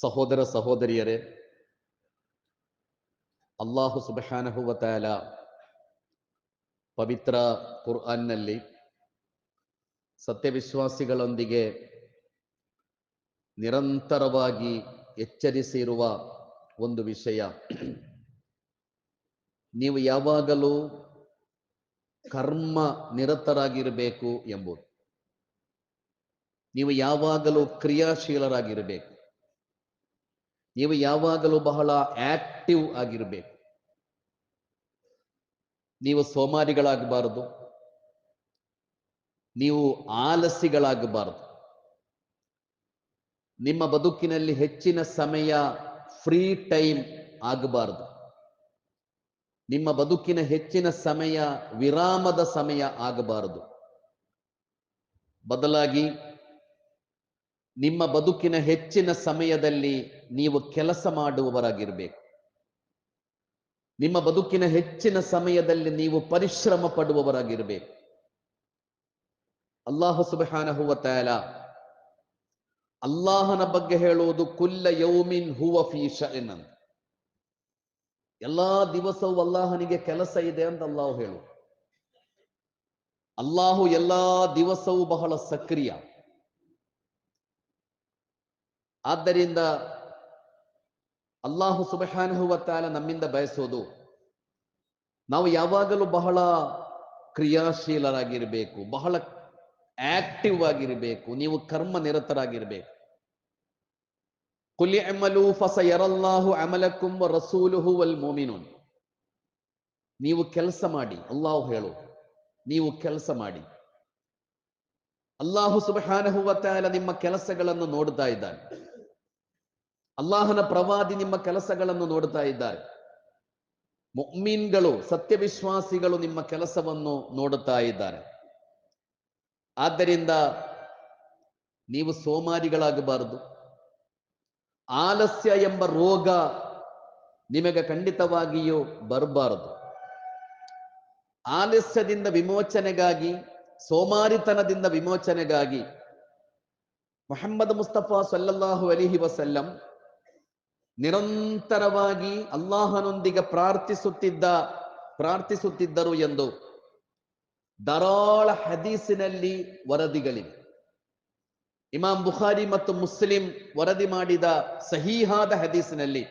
ಸಹೋದರ ಸಹೋದರಿಯರೇ, ಅಲ್ಲಾಹು ಸುಬಹಾನಹುವತಾಲ ಪವಿತ್ರ ಕುರ್ಆನ್ನಲ್ಲಿ ಸತ್ಯವಿಶ್ವಾಸಿಗಳೊಂದಿಗೆ ನಿರಂತರವಾಗಿ ಎಚ್ಚರಿಸಿರುವ ಒಂದು ವಿಷಯ. ನೀವು ಯಾವಾಗಲೂ ಕರ್ಮ ನಿರತರಾಗಿರಬೇಕು ಎಂಬುದು. ನೀವು ಯಾವಾಗಲೂ ಕ್ರಿಯಾಶೀಲರಾಗಿರಬೇಕು. ನೀವು ಯಾವಾಗಲೂ ಬಹಳ ಆಕ್ಟಿವ್ ಆಗಿರಬೇಕು. ನೀವು ಸೋಮಾರಿಗಳಾಗಬಾರದು. ನೀವು ಆಲಸಿಗಳಾಗಬಾರದು. ನಿಮ್ಮ ಬದುಕಿನಲ್ಲಿ ಹೆಚ್ಚಿನ ಸಮಯ ಫ್ರೀ ಟೈಮ್ ಆಗಬಾರದು. ನಿಮ್ಮ ಬದುಕಿನ ಹೆಚ್ಚಿನ ಸಮಯ ವಿರಾಮದ ಸಮಯ ಆಗಬಾರದು. ಬದಲಾಗಿ ನಿಮ್ಮ ಬದುಕಿನ ಹೆಚ್ಚಿನ ಸಮಯದಲ್ಲಿ ನೀವು ಕೆಲಸ ಮಾಡುವವರಾಗಿರ್ಬೇಕು. ನಿಮ್ಮ ಬದುಕಿನ ಹೆಚ್ಚಿನ ಸಮಯದಲ್ಲಿ ನೀವು ಪರಿಶ್ರಮ ಪಡುವವರಾಗಿರ್ಬೇಕು. ಅಲ್ಲಾಹು ಸುಬಹಾನಹುವ ತಾಲ ಅಲ್ಲಾಹನ ಬಗ್ಗೆ ಹೇಳುವುದು, ಕುಲ್ಲ ಯೌಮಿನ್ ಹುವ ಫೀಶ ಎನ್ನಂತ ಎಲ್ಲಾ ದಿವಸವೂ ಅಲ್ಲಾಹನಿಗೆ ಕೆಲಸ ಇದೆ ಅಂತ ಅಲ್ಲಾಹು ಹೇಳು ಅಲ್ಲಾಹು ಎಲ್ಲಾ ದಿವಸವೂ ಬಹಳ ಸಕ್ರಿಯ. ಆದ್ದರಿಂದ ಅಲ್ಲಾಹು ಸುಬಹಾನುಹುವತ್ತಾಲ ತಾಲ ನಮ್ಮಿಂದ ಬಯಸೋದು, ನಾವು ಯಾವಾಗಲೂ ಬಹಳ ಕ್ರಿಯಾಶೀಲರಾಗಿರಬೇಕು, ಬಹಳ ಆಕ್ಟಿವ್ ಆಗಿರಬೇಕು, ನೀವು ಕರ್ಮ ನಿರತರಾಗಿರಬೇಕು. ಕುಲಿ ಅಮಲು ಫಸ ಯರಲ್ಲಾಹು ಅಮಲಕುಂ ರಸೂಲುಹು ವಲ್ ಮೋಮಿನೂನ್. ನೀವು ಕೆಲಸ ಮಾಡಿ, ಅಲ್ಲಾಹು ಹೇಳು, ನೀವು ಕೆಲಸ ಮಾಡಿ. ಅಲ್ಲಾಹು ಸುಬಹಾನಹುವ ತಾಲ ನಿಮ್ಮ ಕೆಲಸಗಳನ್ನು ನೋಡ್ತಾ ಇದ್ದಾನೆ. ಅಲ್ಲಾಹನ ಪ್ರವಾದಿ ನಿಮ್ಮ ಕೆಲಸಗಳನ್ನು ನೋಡ್ತಾ ಇದ್ದಾರೆ. ಮೊಮ್ಮೀನ್ಗಳು, ಸತ್ಯವಿಶ್ವಾಸಿಗಳು ನಿಮ್ಮ ಕೆಲಸವನ್ನು ನೋಡುತ್ತಾ ಇದ್ದಾರೆ. ಆದ್ದರಿಂದ ನೀವು ಸೋಮಾರಿಗಳಾಗಬಾರದು. ಆಲಸ್ಯ ಎಂಬ ರೋಗ ನಿಮಗೆ ಖಂಡಿತವಾಗಿಯೂ ಬರಬಾರದು. ಆಲಸ್ಯದಿಂದ ವಿಮೋಚನೆಗಾಗಿ, ಸೋಮಾರಿತನದಿಂದ ವಿಮೋಚನೆಗಾಗಿ ಮೊಹಮ್ಮದ್ ಮುಸ್ತಫಾ ಸಲ್ಲಲ್ಲಾಹು ಅಲಿಹಿ ವಸಲ್ಲಂ ನಿರಂತರವಾಗಿ ಅಲ್ಲಾಹನೊಂದಿಗೆ ಪ್ರಾರ್ಥಿಸುತ್ತಿದ್ದ, ಪ್ರಾರ್ಥಿಸುತ್ತಿದ್ದರು ಎಂದು ಧಾರಾಳ ಹದೀಸಿನಲ್ಲಿ ವರದಿಗಳಿವೆ. ಇಮಾಮ್ ಬುಖಾರಿ ಮತ್ತು ಮುಸ್ಲಿಂ ವರದಿ ಮಾಡಿದ ಸಹಿಹಾದ ಹದೀಸಿನಲ್ಲಿ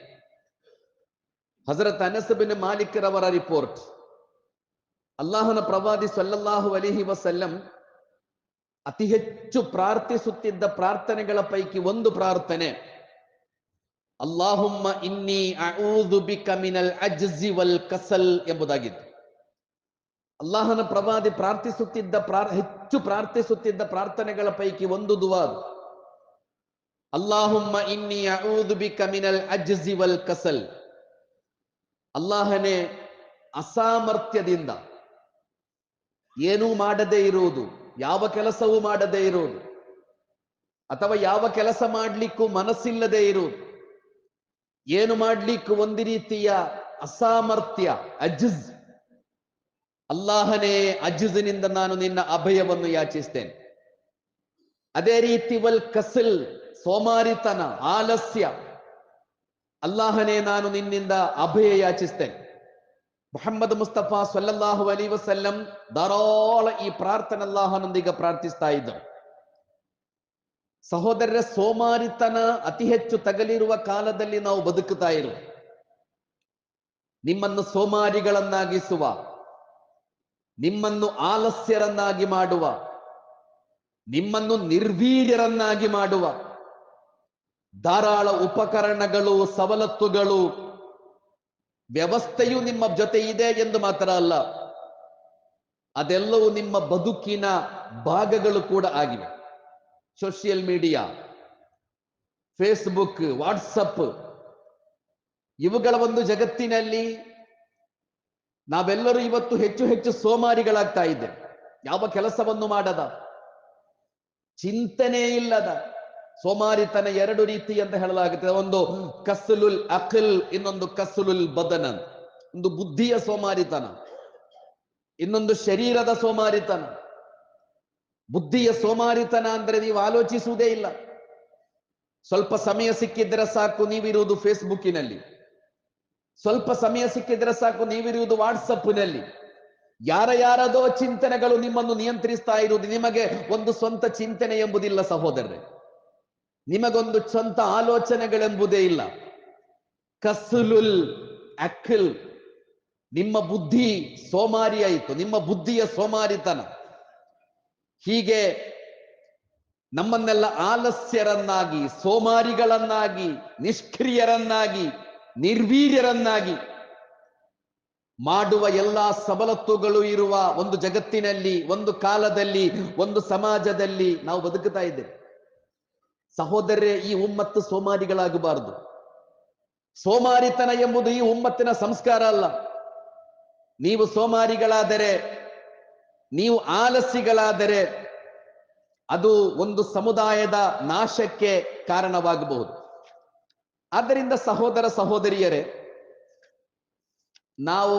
ಹಜರತ್ ಅನಸಬಿನ್ ಮಾಲಿಕರವರ ರಿಪೋರ್ಟ್. ಅಲ್ಲಾಹನ ಪ್ರವಾದಿ ಸಲ್ಲಲ್ಲಾಹು ಅಲಿಹಿ ವಸಲ್ಲಂ ಅತಿ ಹೆಚ್ಚು ಪ್ರಾರ್ಥಿಸುತ್ತಿದ್ದ ಪ್ರಾರ್ಥನೆಗಳ ಪೈಕಿ ಒಂದು ಪ್ರಾರ್ಥನೆ. ಅಲ್ಲಾಹುಮ್ಮ ಇನ್ನಿ ಬಿಕ ಮಿನಲ್ ಅಜ್ಜಿ ವಲ್ ಕಸಲ್ ಎಂಬುದಾಗಿತ್ತು. ಅಲ್ಲಾಹನ ಪ್ರವಾದಿ ಪ್ರಾರ್ಥಿಸುತ್ತಿದ್ದ ಪ್ರಾರ್, ಹೆಚ್ಚು ಪ್ರಾರ್ಥಿಸುತ್ತಿದ್ದ ಪ್ರಾರ್ಥನೆಗಳ ಪೈಕಿ ಒಂದು ದುವಾ ಅಲ್ಲಾಹುಮ್ಮ ಇನ್ನಿ ಬಿಕ ಮಿನಲ್ ಅಜ್ಜಿ ವಲ್ ಕಸಲ್ ಅಲ್ಲಾಹನೇ ಅಸಾಮರ್ಥ್ಯದಿಂದ ಏನೂ ಮಾಡದೇ ಇರುವುದು, ಯಾವ ಕೆಲಸವೂ ಮಾಡದೇ ಇರುವುದು, ಅಥವಾ ಯಾವ ಕೆಲಸ ಮಾಡಲಿಕ್ಕೂ ಮನಸ್ಸಿಲ್ಲದೆ ಇರುವುದು ಏನು ಮಾಡ್ಲಿಕ್ಕೂ ಒಂದು ರೀತಿಯ ಅಸಾಮರ್ಥ್ಯ ಅಜ್ಜ್ ಅಲ್ಲಾಹನೇ ಅಜ್ಜುಜಿನಿಂದ ನಾನು ನಿನ್ನ ಅಭಯವನ್ನು ಯಾಚಿಸ್ತೇನೆ. ಅದೇ ರೀತಿ ವಲ್ ಕಸಲ್, ಸೋಮಾರಿತನ, ಆಲಸ್ಯ. ಅಲ್ಲಾಹನೇ ನಾನು ನಿನ್ನಿಂದ ಅಭಯ ಯಾಚಿಸ್ತೇನೆ. ಮುಹಮ್ಮದ್ ಮುಸ್ತಫಾ ಸಲ್ಲಲ್ಲಾಹು ಅಲಿ ವಸಲ್ಲಂ ಧಾರಾಳ ಈ ಪ್ರಾರ್ಥನೆ ಅಲ್ಲಾಹನೊಂದಿಗೆ ಪ್ರಾರ್ಥಿಸ್ತಾ ಇದ್ದರು. ಸಹೋದರರ ಸೋಮಾರಿತನ ಅತಿ ಹೆಚ್ಚು ತಗಲಿರುವ ಕಾಲದಲ್ಲಿ ನಾವು ಬದುಕುತ್ತಾ ಇರು ನಿಮ್ಮನ್ನು ಸೋಮಾರಿಗಳನ್ನಾಗಿಸುವ, ನಿಮ್ಮನ್ನು ಆಲಸ್ಯರನ್ನಾಗಿ ಮಾಡುವ, ನಿಮ್ಮನ್ನು ನಿರ್ವೀರ್ಯರನ್ನಾಗಿ ಮಾಡುವ, ಧಾರಾಳ ಉಪಕರಣಗಳು, ಸವಲತ್ತುಗಳು, ವ್ಯವಸ್ಥೆಯು ನಿಮ್ಮ ಜೊತೆ ಇದೆ ಎಂದು ಮಾತ್ರ ಅಲ್ಲ, ಅದೆಲ್ಲವೂ ನಿಮ್ಮ ಬದುಕಿನ ಭಾಗಗಳು ಕೂಡ ಆಗಿವೆ. ಸೋಷಿಯಲ್ ಮೀಡಿಯಾ ಫೇಸ್ಬುಕ್ ವಾಟ್ಸಪ್ ಇವುಗಳ ಒಂದು ಜಗತ್ತಿನಲ್ಲಿ ನಾವೆಲ್ಲರೂ ಇವತ್ತು ಹೆಚ್ಚು ಹೆಚ್ಚು ಸೋಮಾರಿಗಳಾಗ್ತಾ ಇದ್ದೇವೆ. ಯಾವ ಕೆಲಸವನ್ನು ಮಾಡದ? ಚಿಂತನೆ ಇಲ್ಲದ. ಸೋಮಾರಿತನ ಎರಡು ರೀತಿ ಅಂತ ಹೇಳಲಾಗುತ್ತದೆ. ಒಂದು ಕಸಲುಲ್ ಅಖಲ್ ಇನ್ನೊಂದು ಕಸ್ಲುಲ್ ಬದನ. ಒಂದು ಬುದ್ಧಿಯ ಸೋಮಾರಿತನ. ಇನ್ನೊಂದು ಶರೀರದ ಸೋಮಾರಿತನ. ಬುದ್ಧಿಯ ಸೋಮಾರಿತನ ಅಂದ್ರೆ ನೀವು ಆಲೋಚಿಸುವುದೇ ಇಲ್ಲ. ಸ್ವಲ್ಪ ಸಮಯ ಸಿಕ್ಕಿದ್ರೆ ಸಾಕು, ನೀವಿರುವುದು ಫೇಸ್ಬುಕ್ಕಿನಲ್ಲಿ. ಸ್ವಲ್ಪ ಸಮಯ ಸಿಕ್ಕಿದ್ರೆ ಸಾಕು, ನೀವಿರುವುದು ವಾಟ್ಸಪ್ನಲ್ಲಿ ಯಾರ ಯಾರದೋ ಚಿಂತನೆಗಳು ನಿಮ್ಮನ್ನು ನಿಯಂತ್ರಿಸ್ತಾ ಇರುವುದು, ನಿಮಗೆ ಒಂದು ಸ್ವಂತ ಚಿಂತನೆ ಎಂಬುದಿಲ್ಲ ಸಹೋದರರೇ. ನಿಮಗೊಂದು ಸ್ವಂತ ಆಲೋಚನೆಗಳೆಂಬುದೇ ಇಲ್ಲ. ಕಸುಲುಲ್ ಅಖಿಲ್, ನಿಮ್ಮ ಬುದ್ಧಿ ಸೋಮಾರಿ ಆಯಿತು ನಿಮ್ಮ ಬುದ್ಧಿಯ ಸೋಮಾರಿತನ. ಹೀಗೆ ನಮ್ಮನ್ನೆಲ್ಲ ಆಲಸ್ಯರನ್ನಾಗಿ, ಸೋಮಾರಿಗಳನ್ನಾಗಿ, ನಿಷ್ಕ್ರಿಯರನ್ನಾಗಿ, ನಿರ್ವೀರ್ಯರನ್ನಾಗಿ ಮಾಡುವ ಎಲ್ಲಾ ಸವಲತ್ತುಗಳು ಇರುವ ಒಂದು ಜಗತ್ತಿನಲ್ಲಿ, ಒಂದು ಕಾಲದಲ್ಲಿ, ಒಂದು ಸಮಾಜದಲ್ಲಿ ನಾವು ಬದುಕುತ್ತಾ ಇದ್ದೇವೆ. ಸಹೋದರರೇ, ಈ ಉಮ್ಮತ್ತು ಸೋಮಾರಿಗಳಾಗಬಾರದು. ಸೋಮಾರಿತನ ಎಂಬುದು ಈ ಉಮ್ಮತ್ತಿನ ಸಂಸ್ಕಾರ ಅಲ್ಲ. ನೀವು ಸೋಮಾರಿಗಳಾದರೆ ನೀವು ಆಲಸಿಗಳಾದರೆ ಅದು ಒಂದು ಸಮುದಾಯದ ನಾಶಕ್ಕೆ ಕಾರಣವಾಗಬಹುದು. ಆದ್ದರಿಂದ ಸಹೋದರ ಸಹೋದರಿಯರೇ, ನಾವು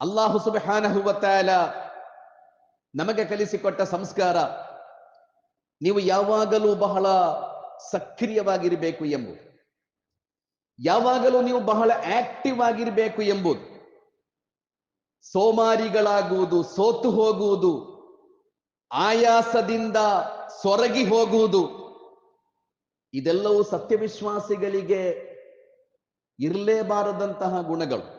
ಅಲ್ಲಾಹು ಸುಬಹಾನ ಹುವತ್ತಾಯಲ ತಆಲ ನಮಗೆ ಕಲಿಸಿಕೊಟ್ಟ ಸಂಸ್ಕಾರ, ನೀವು ಯಾವಾಗಲೂ ಬಹಳ ಸಕ್ರಿಯವಾಗಿರಬೇಕು ಎಂಬುದು. ಯಾವಾಗಲೂ ನೀವು ಬಹಳ ಆಕ್ಟಿವ್ ಆಗಿರಬೇಕು ಎಂಬುದು. ಸೋಮಾರಿಗಳಾಗುವುದು, ಸೋತು ಹೋಗುವುದು, ಆಯಾಸದಿಂದ ಸೊರಗಿ ಹೋಗುವುದು, ಇದೆಲ್ಲವೂ ಸತ್ಯವಿಶ್ವಾಸಿಗಳಿಗೆ ಇರಲೇಬಾರದಂತಹ ಗುಣಗಳು.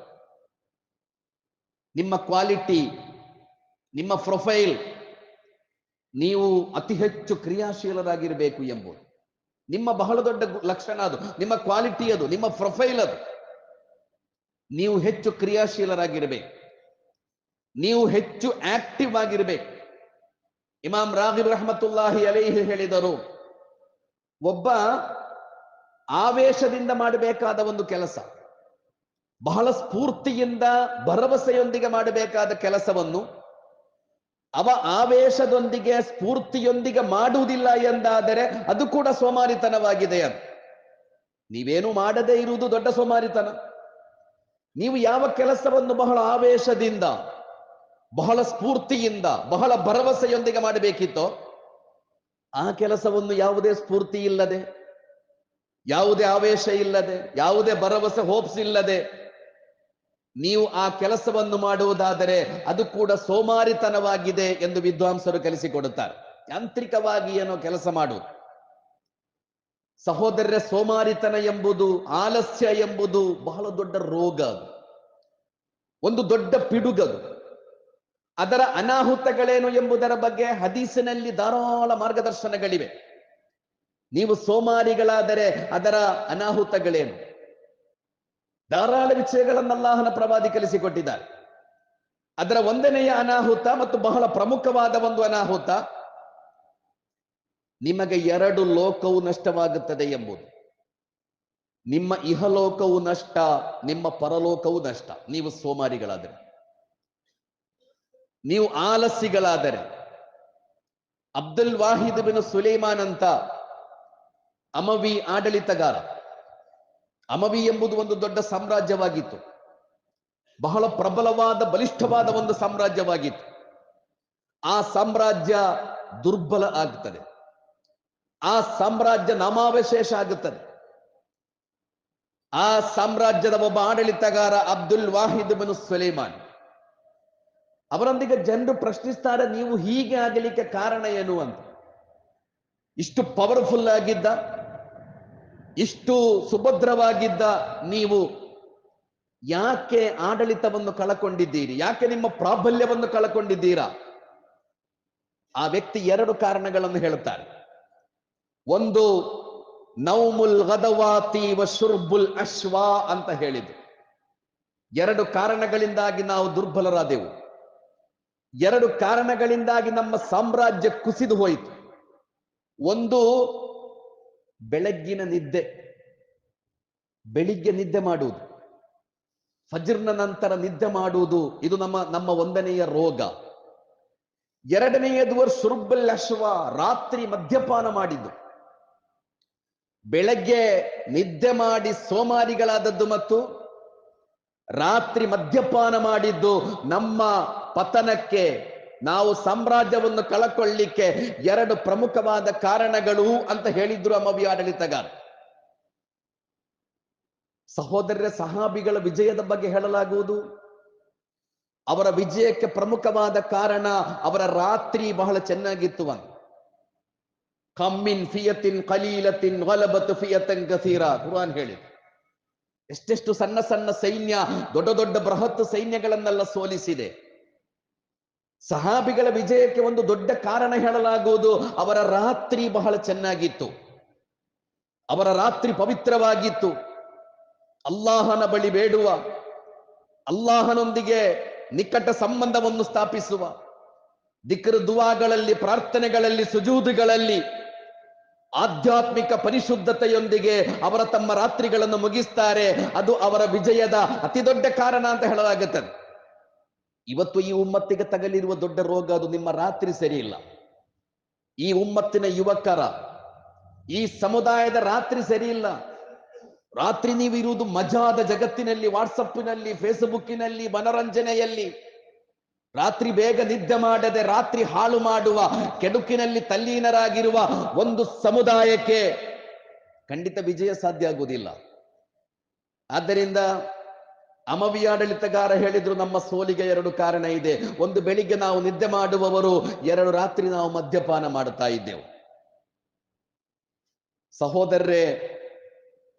ನಿಮ್ಮ ಕ್ವಾಲಿಟಿ, ನಿಮ್ಮ ಪ್ರೊಫೈಲ್, ನೀವು ಅತಿ ಹೆಚ್ಚು ಕ್ರಿಯಾಶೀಲರಾಗಿರಬೇಕು ಎಂಬುದು. ನಿಮ್ಮ ಬಹಳ ದೊಡ್ಡ ಲಕ್ಷಣ ಅದು. ನಿಮ್ಮ ಕ್ವಾಲಿಟಿ ಅದು, ನಿಮ್ಮ ಪ್ರೊಫೈಲ್ ಅದು. ನೀವು ಹೆಚ್ಚು ಕ್ರಿಯಾಶೀಲರಾಗಿರಬೇಕು. ನೀವು ಹೆಚ್ಚು ಆಕ್ಟಿವ್ ಆಗಿರಬೇಕು. ಇಮಾಮ್ ರಾಗಿಬ್ ರಹಮತುಲ್ಲಾಹಿ ಅಲೈಹಿ ಹೇಳಿದರು, ಒಬ್ಬ ಆವೇಶದಿಂದ ಮಾಡಬೇಕಾದ ಒಂದು ಕೆಲಸ, ಬಹಳ ಸ್ಫೂರ್ತಿಯಿಂದ ಭರವಸೆಯೊಂದಿಗೆ ಮಾಡಬೇಕಾದ ಕೆಲಸವನ್ನು ಅವ ಆವೇಶದೊಂದಿಗೆ ಸ್ಫೂರ್ತಿಯೊಂದಿಗೆ ಮಾಡುವುದಿಲ್ಲ ಎಂದಾದರೆ ಅದು ಕೂಡ ಸೋಮಾರಿತನವಾಗಿದೆ ಅದು. ನೀವೇನು ಮಾಡದೇ ಇರುವುದು ದೊಡ್ಡ ಸೋಮಾರಿತನ. ನೀವು ಯಾವ ಕೆಲಸವನ್ನು ಬಹಳ ಆವೇಶದಿಂದ ಬಹಳ ಸ್ಫೂರ್ತಿಯಿಂದ, ಬಹಳ ಭರವಸೆಯೊಂದಿಗೆ ಮಾಡಬೇಕಿತ್ತು. ಆ ಕೆಲಸವನ್ನು ಯಾವುದೇ ಸ್ಫೂರ್ತಿ ಇಲ್ಲದೆ, ಯಾವುದೇ ಆವೇಶ ಇಲ್ಲದೆ, ಯಾವುದೇ ಭರವಸೆ ಹೋಪ್ಸ್ ಇಲ್ಲದೆ ನೀವು ಆ ಕೆಲಸವನ್ನು ಮಾಡುವುದಾದರೆ ಅದು ಕೂಡ ಸೋಮಾರಿತನವಾಗಿದೆ ಎಂದು ವಿದ್ವಾಂಸರು ಕಲಿಸಿಕೊಡುತ್ತಾರೆ. ಯಾಂತ್ರಿಕವಾಗಿ ಏನೋ ಕೆಲಸ ಮಾಡು ಸಹೋದರರ ಸೋಮಾರಿತನ ಎಂಬುದು, ಆಲಸ್ಯ ಎಂಬುದು ಬಹಳ ದೊಡ್ಡ ರೋಗ ಒಂದು ದೊಡ್ಡ ಪಿಡುಗದು. ಅದರ ಅನಾಹುತಗಳೇನು ಎಂಬುದರ ಬಗ್ಗೆ ಹದೀಸಿನಲ್ಲಿ ಧಾರಾಳ ಮಾರ್ಗದರ್ಶನಗಳಿವೆ. ನೀವು ಸೋಮಾರಿಗಳಾದರೆ ಅದರ ಅನಾಹುತಗಳೇನು? ಧಾರಾಳ ವಿಷಯಗಳನ್ನಲ್ಲಾಹನ ಪ್ರವಾದಿ ಕಲಿಸಿಕೊಟ್ಟಿದ್ದಾರೆ. ಅದರ ಒಂದನೆಯ ಅನಾಹುತ ಮತ್ತು ಬಹಳ ಪ್ರಮುಖವಾದ ಒಂದು ಅನಾಹುತ, ನಿಮಗೆ ಎರಡು ಲೋಕವು ನಷ್ಟವಾಗುತ್ತದೆ ಎಂಬುದು. ನಿಮ್ಮ ಇಹಲೋಕವು ನಷ್ಟ, ನಿಮ್ಮ ಪರಲೋಕವು ನಷ್ಟ. ನೀವು ಸೋಮಾರಿಗಳಾದರೆ. ನೀವು ಆಲಸ್ಸಿಗಳಾದರೆ ಅಬ್ದುಲ್ ವಾಹಿದ್ ಬಿನ್ ಸುಲೈಮಾನ್ ಅಂತ ಅಮವಿ ಆಡಳಿತಗಾರ. ಅಮವಿ ಎಂಬುದು ಒಂದು ದೊಡ್ಡ ಸಾಮ್ರಾಜ್ಯವಾಗಿತ್ತು. ಬಹಳ ಪ್ರಬಲವಾದ, ಬಲಿಷ್ಠವಾದ ಒಂದು ಸಾಮ್ರಾಜ್ಯವಾಗಿತ್ತು. ಆ ಸಾಮ್ರಾಜ್ಯ ದುರ್ಬಲ ಆಗುತ್ತದೆ ಆ ಸಾಮ್ರಾಜ್ಯ ನಾಮಾವಶೇಷ ಆಗುತ್ತದೆ. ಆ ಸಾಮ್ರಾಜ್ಯದ ಒಬ್ಬ ಆಡಳಿತಗಾರ ಅಬ್ದುಲ್ ವಾಹಿದ್ ಬಿನ್ ಸುಲೈಮಾನ್. ಅವರೊಂದಿಗೆ ಜನರು ಪ್ರಶ್ನಿಸ್ತಾರೆ, ನೀವು ಹೀಗೆ ಆಗಲಿಕ್ಕೆ ಕಾರಣ ಏನು ಅಂತ. ಇಷ್ಟು ಪವರ್ಫುಲ್ ಆಗಿದ್ದ, ಇಷ್ಟು ಸುಭದ್ರವಾಗಿದ್ದ ನೀವು ಯಾಕೆ ಆಡಳಿತವನ್ನು ಕಳಕೊಂಡಿದ್ದೀರಿ? ಯಾಕೆ ನಿಮ್ಮ ಪ್ರಾಬಲ್ಯವನ್ನು ಕಳಕೊಂಡಿದ್ದೀರಾ? ಆ ವ್ಯಕ್ತಿ ಎರಡು ಕಾರಣಗಳನ್ನು ಹೇಳುತ್ತಾರೆ. ಒಂದು, ನೌಮುಲ್ ಗದವಾತಿ ಶುರ್ಬುಲ್ ಅಶ್ವಾ ಅಂತ ಹೇಳಿದ್ರು ಎರಡು ಕಾರಣಗಳಿಂದಾಗಿ ನಾವು ದುರ್ಬಲರಾದೆವು. ಎರಡು ಕಾರಣಗಳಿಂದಾಗಿ ನಮ್ಮ ಸಾಮ್ರಾಜ್ಯ ಕುಸಿದು ಹೋಯಿತು. ಒಂದು, ಬೆಳಗ್ಗಿನ ನಿದ್ದೆ. ಬೆಳಿಗ್ಗೆ ನಿದ್ದೆ ಮಾಡುವುದು. ಫಜ್ರ್ನ ನಂತರ ನಿದ್ದೆ ಮಾಡುವುದು, ಇದು ನಮ್ಮ ನಮ್ಮ ಒಂದನೆಯ ರೋಗ. ಎರಡನೆಯದು ಸುರ್ಬಲ್ ಅಶ್ವ ರಾತ್ರಿ ಮದ್ಯಪಾನ ಮಾಡಿದ್ದು. ಬೆಳಗ್ಗೆ ನಿದ್ದೆ ಮಾಡಿ ಸೋಮಾರಿಗಳಾದದ್ದು ಮತ್ತು ರಾತ್ರಿ ಮದ್ಯಪಾನ ಮಾಡಿದ್ದು ನಮ್ಮ ಪತನಕ್ಕೆ ನಾವು ಸಾಮ್ರಾಜ್ಯವನ್ನು ಕಳಕೊಳ್ಳಿಕ್ಕೆ ಎರಡು ಪ್ರಮುಖವಾದ ಕಾರಣಗಳು ಅಂತ ಹೇಳಿದ್ರು ಅಮವಿ ಆಡಳಿತಗಾರ. ಸಹೋದರರ ಸಹಾಬಿಗಳ ವಿಜಯದ ಬಗ್ಗೆ ಹೇಳಲಾಗುವುದು. ಅವರ ವಿಜಯಕ್ಕೆ ಪ್ರಮುಖವಾದ ಕಾರಣ ಅವರ ರಾತ್ರಿ ಬಹಳ ಚೆನ್ನಾಗಿತ್ತು ಅಂತ. ಕಮ್ಮಿನ್ ಫಿಯತಿನ್ ಕಲೀಲತಿನ್ ವಲಬತ್ ಫಿಯತನ್ ಗಸೀರ ಕುರಾನ್ ಹೇಳಿದೆ. ಎಷ್ಟೆಷ್ಟು ಸಣ್ಣ ಸಣ್ಣ ಸೈನ್ಯ, ದೊಡ್ಡ ದೊಡ್ಡ ಬೃಹತ್ ಸೈನ್ಯಗಳನ್ನೆಲ್ಲ ಸೋಲಿಸಿದೆ. ಸಹಾಬಿಗಳ ವಿಜಯಕ್ಕೆ ಒಂದು ದೊಡ್ಡ ಕಾರಣ ಹೇಳಲಾಗುವುದು. ಅವರ ರಾತ್ರಿ ಬಹಳ ಚೆನ್ನಾಗಿತ್ತು. ಅವರ ರಾತ್ರಿ ಪವಿತ್ರವಾಗಿತ್ತು. ಅಲ್ಲಾಹನ ಬಳಿ ಬೇಡುವ, ಅಲ್ಲಾಹನೊಂದಿಗೆ ನಿಕಟ ಸಂಬಂಧವನ್ನು ಸ್ಥಾಪಿಸುವ, ದಿಕ್ರ ದುವಾಗಳಲ್ಲಿ, ಪ್ರಾರ್ಥನೆಗಳಲ್ಲಿ, ಸುಜೂದುಗಳಲ್ಲಿ, ಆಧ್ಯಾತ್ಮಿಕ ಪರಿಶುದ್ಧತೆಯೊಂದಿಗೆ ಅವರ ತಮ್ಮ ರಾತ್ರಿಗಳನ್ನು ಮುಗಿಸ್ತಾರೆ. ಅದು ಅವರ ವಿಜಯದ ಅತಿ ದೊಡ್ಡ ಕಾರಣ ಅಂತ ಹೇಳಲಾಗುತ್ತದೆ. ಇವತ್ತು ಈ ಉಮ್ಮತ್ತಿಗೆ ತಗಲಿರುವ ದೊಡ್ಡ ರೋಗ ಅದು ನಿಮ್ಮ ರಾತ್ರಿ ಸರಿಯಿಲ್ಲ. ಈ ಉಮ್ಮತ್ತಿನ ಯುವಕರ, ಈ ಸಮುದಾಯದ ರಾತ್ರಿ ಸರಿಯಿಲ್ಲ. ರಾತ್ರಿ ನೀವು ಇರುವುದು ಮಜಾದ ಜಗತ್ತಿನಲ್ಲಿ, ವಾಟ್ಸಪ್ಪಿನಲ್ಲಿ, ಫೇಸ್ಬುಕ್ಕಿನಲ್ಲಿ, ಮನರಂಜನೆಯಲ್ಲಿ. ರಾತ್ರಿ ಬೇಗ ನಿದ್ದೆ ಮಾಡದೆ ರಾತ್ರಿ ಹಾಳು ಮಾಡುವ, ಕೆಡುಕಿನಲ್ಲಿ ತಲ್ಲೀನರಾಗಿರುವ ಒಂದು ಸಮುದಾಯಕ್ಕೆ ಖಂಡಿತ ವಿಜಯ ಸಾಧ್ಯ ಆಗುವುದಿಲ್ಲ. ಆದ್ದರಿಂದ ಅಮವಿ ಆಡಳಿತಗಾರ ಹೇಳಿದ್ರು, ನಮ್ಮ ಸೋಲಿಗೆ ಎರಡು ಕಾರಣ ಇದೆ. ಒಂದು ಬೆಳಿಗ್ಗೆ ನಾವು ನಿದ್ದೆ ಮಾಡುವವರು, ಎರಡು ರಾತ್ರಿ ನಾವು ಮದ್ಯಪಾನ ಮಾಡುತ್ತಾ ಇದ್ದೆವು. ಸಹೋದರರೇ,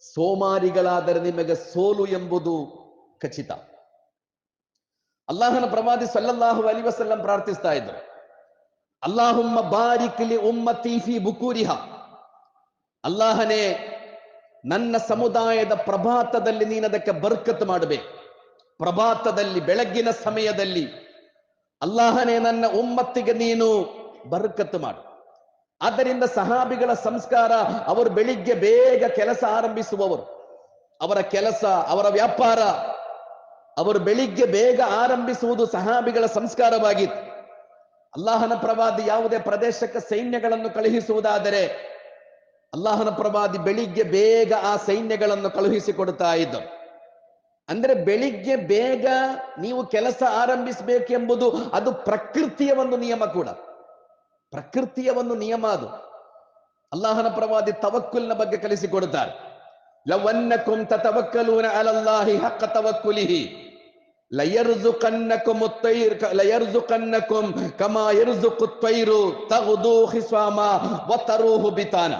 ಸೋಮಾರಿಗಳಾದರೆ ನಿಮಗೆ ಸೋಲು ಎಂಬುದು ಖಚಿತ. ಅಲ್ಲಾಹನ ಪ್ರವಾದಿ ಸಲ್ಲಲ್ಲಾಹು ಅಲಿ ವಸಲ್ಲಂ ಪ್ರಾರ್ಥಿಸ್ತಾ ಇದ್ರು. ಅಲ್ಲಾಹುಮ್ಮ ಬಾರಿಕ್ಲಿ ಉಮ್ಮತಿ ಫಿ ಬುಕೂರಿಹ. ಅಲ್ಲಾಹನೇ, ನನ್ನ ಸಮುದಾಯದ ಪ್ರಭಾತದಲ್ಲಿ ನೀನದಕ್ಕೆ ಬರ್ಕತ್ ಮಾಡಬೇಕು. ಪ್ರಭಾತದಲ್ಲಿ, ಬೆಳಗ್ಗಿನ ಸಮಯದಲ್ಲಿ ಅಲ್ಲಾಹನೇ ನನ್ನ ಉಮ್ಮತ್ತಿಗೆ ನೀನು ಬರ್ಕತ್ ಮಾಡು. ಆದ್ದರಿಂದ ಸಹಾಬಿಗಳ ಸಂಸ್ಕಾರ ಅವರು ಬೆಳಿಗ್ಗೆ ಬೇಗ ಕೆಲಸ ಆರಂಭಿಸುವವರು. ಅವರ ಕೆಲಸ, ಅವರ ವ್ಯಾಪಾರ ಅವರು ಬೆಳಿಗ್ಗೆ ಬೇಗ ಆರಂಭಿಸುವುದು ಸಹಾಬಿಗಳ ಸಂಸ್ಕಾರವಾಗಿತ್ತು. ಅಲ್ಲಾಹನ ಪ್ರವಾದಿ ಯಾವುದೇ ಪ್ರದೇಶಕ್ಕೆ ಸೈನ್ಯಗಳನ್ನು ಕಳುಹಿಸುವುದಾದರೆ ಅಲ್ಲಾಹನ ಪ್ರವಾದಿ ಬೆಳಿಗ್ಗೆ ಬೇಗ ಆ ಸೈನ್ಯಗಳನ್ನು ಕಳುಹಿಸಿಕೊಡುತ್ತಾ ಇದ್ದರು ಅಂದ್ರೆ ಬೆಳಿಗ್ಗೆ ಬೇಗ ನೀವು ಕೆಲಸ ಆರಂಭಿಸಬೇಕೆಂಬುದು ಅದು ಪ್ರಕೃತಿಯ ಒಂದು ನಿಯಮ ಕೂಡ. ಪ್ರಕೃತಿಯ ಒಂದು ನಿಯಮ ಅದು. ಅಲ್ಲಾಹನ ಪ್ರವಾದಿ ತವಕ್ಕುಲ್ನ ಬಗ್ಗೆ ಕಲಿಸಿಕೊಡುತ್ತಾರೆ. ಲವನ್ನಕುಂ ತವಕ್ಕಲೂನ ಅಲಲ್ಲಾಹಿ ಹಕ್ಕ ತವಕ್ಕುಲಿಹಿ. ಲಯರ್ಜುಕನ್ನಕುಂ ಉತ್ತೈರ್ ಲಯರ್ಜುಕನ್ನಕುಂ ಕಮಾ ಯರ್ಜುಕು ತೈರು ತಗುದು ಹಿಸ್ವಾಮ ವತರೂಹು ಬಿತಾನ.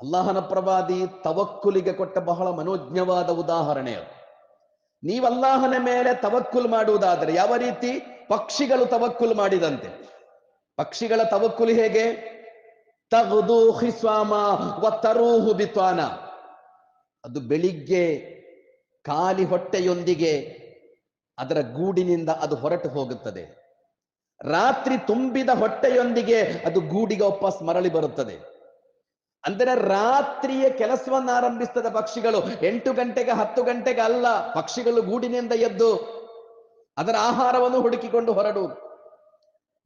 ಅಲ್ಲಾಹನ ಪ್ರವಾದಿ ತವಕ್ಕುಲಿಗೆ ಕೊಟ್ಟ ಬಹಳ ಮನೋಜ್ಞವಾದ ಉದಾಹರಣೆ ಅದು. ನೀವು ಅಲ್ಲಾಹನ ಮೇಲೆ ತವಕ್ಕುಲ್ ಮಾಡುವುದಾದರೆ ಯಾವ ರೀತಿ? ಪಕ್ಷಿಗಳು ತವಕ್ಕುಲ್ ಮಾಡಿದಂತೆ. ಪಕ್ಷಿಗಳ ತವಕ್ಕುಲಿ ಹೇಗೆ? ತಗದು ಹಿಸ್ವಾಮ ತರೂಹು ಬಿತ್ವಾನ. ಅದು ಬೆಳಿಗ್ಗೆ ಖಾಲಿ ಹೊಟ್ಟೆಯೊಂದಿಗೆ ಅದರ ಗೂಡಿನಿಂದ ಅದು ಹೊರಟು ಹೋಗುತ್ತದೆ. ರಾತ್ರಿ ತುಂಬಿದ ಹೊಟ್ಟೆಯೊಂದಿಗೆ ಅದು ಗೂಡಿಗೆ ವಾಪಸ್ ಮರಳಿ ಬರುತ್ತದೆ. ಅಂದರೆ ರಾತ್ರಿಯ ಕೆಲಸವನ್ನು ಆರಂಭಿಸ್ತದ ಪಕ್ಷಿಗಳು. ಎಂಟು ಗಂಟೆಗೆ, ಹತ್ತು ಗಂಟೆಗೆ ಅಲ್ಲ, ಪಕ್ಷಿಗಳು ಗೂಡಿನಿಂದ ಎದ್ದು ಅದರ ಆಹಾರವನ್ನು ಹುಡುಕಿಕೊಂಡು ಹೊರಡು.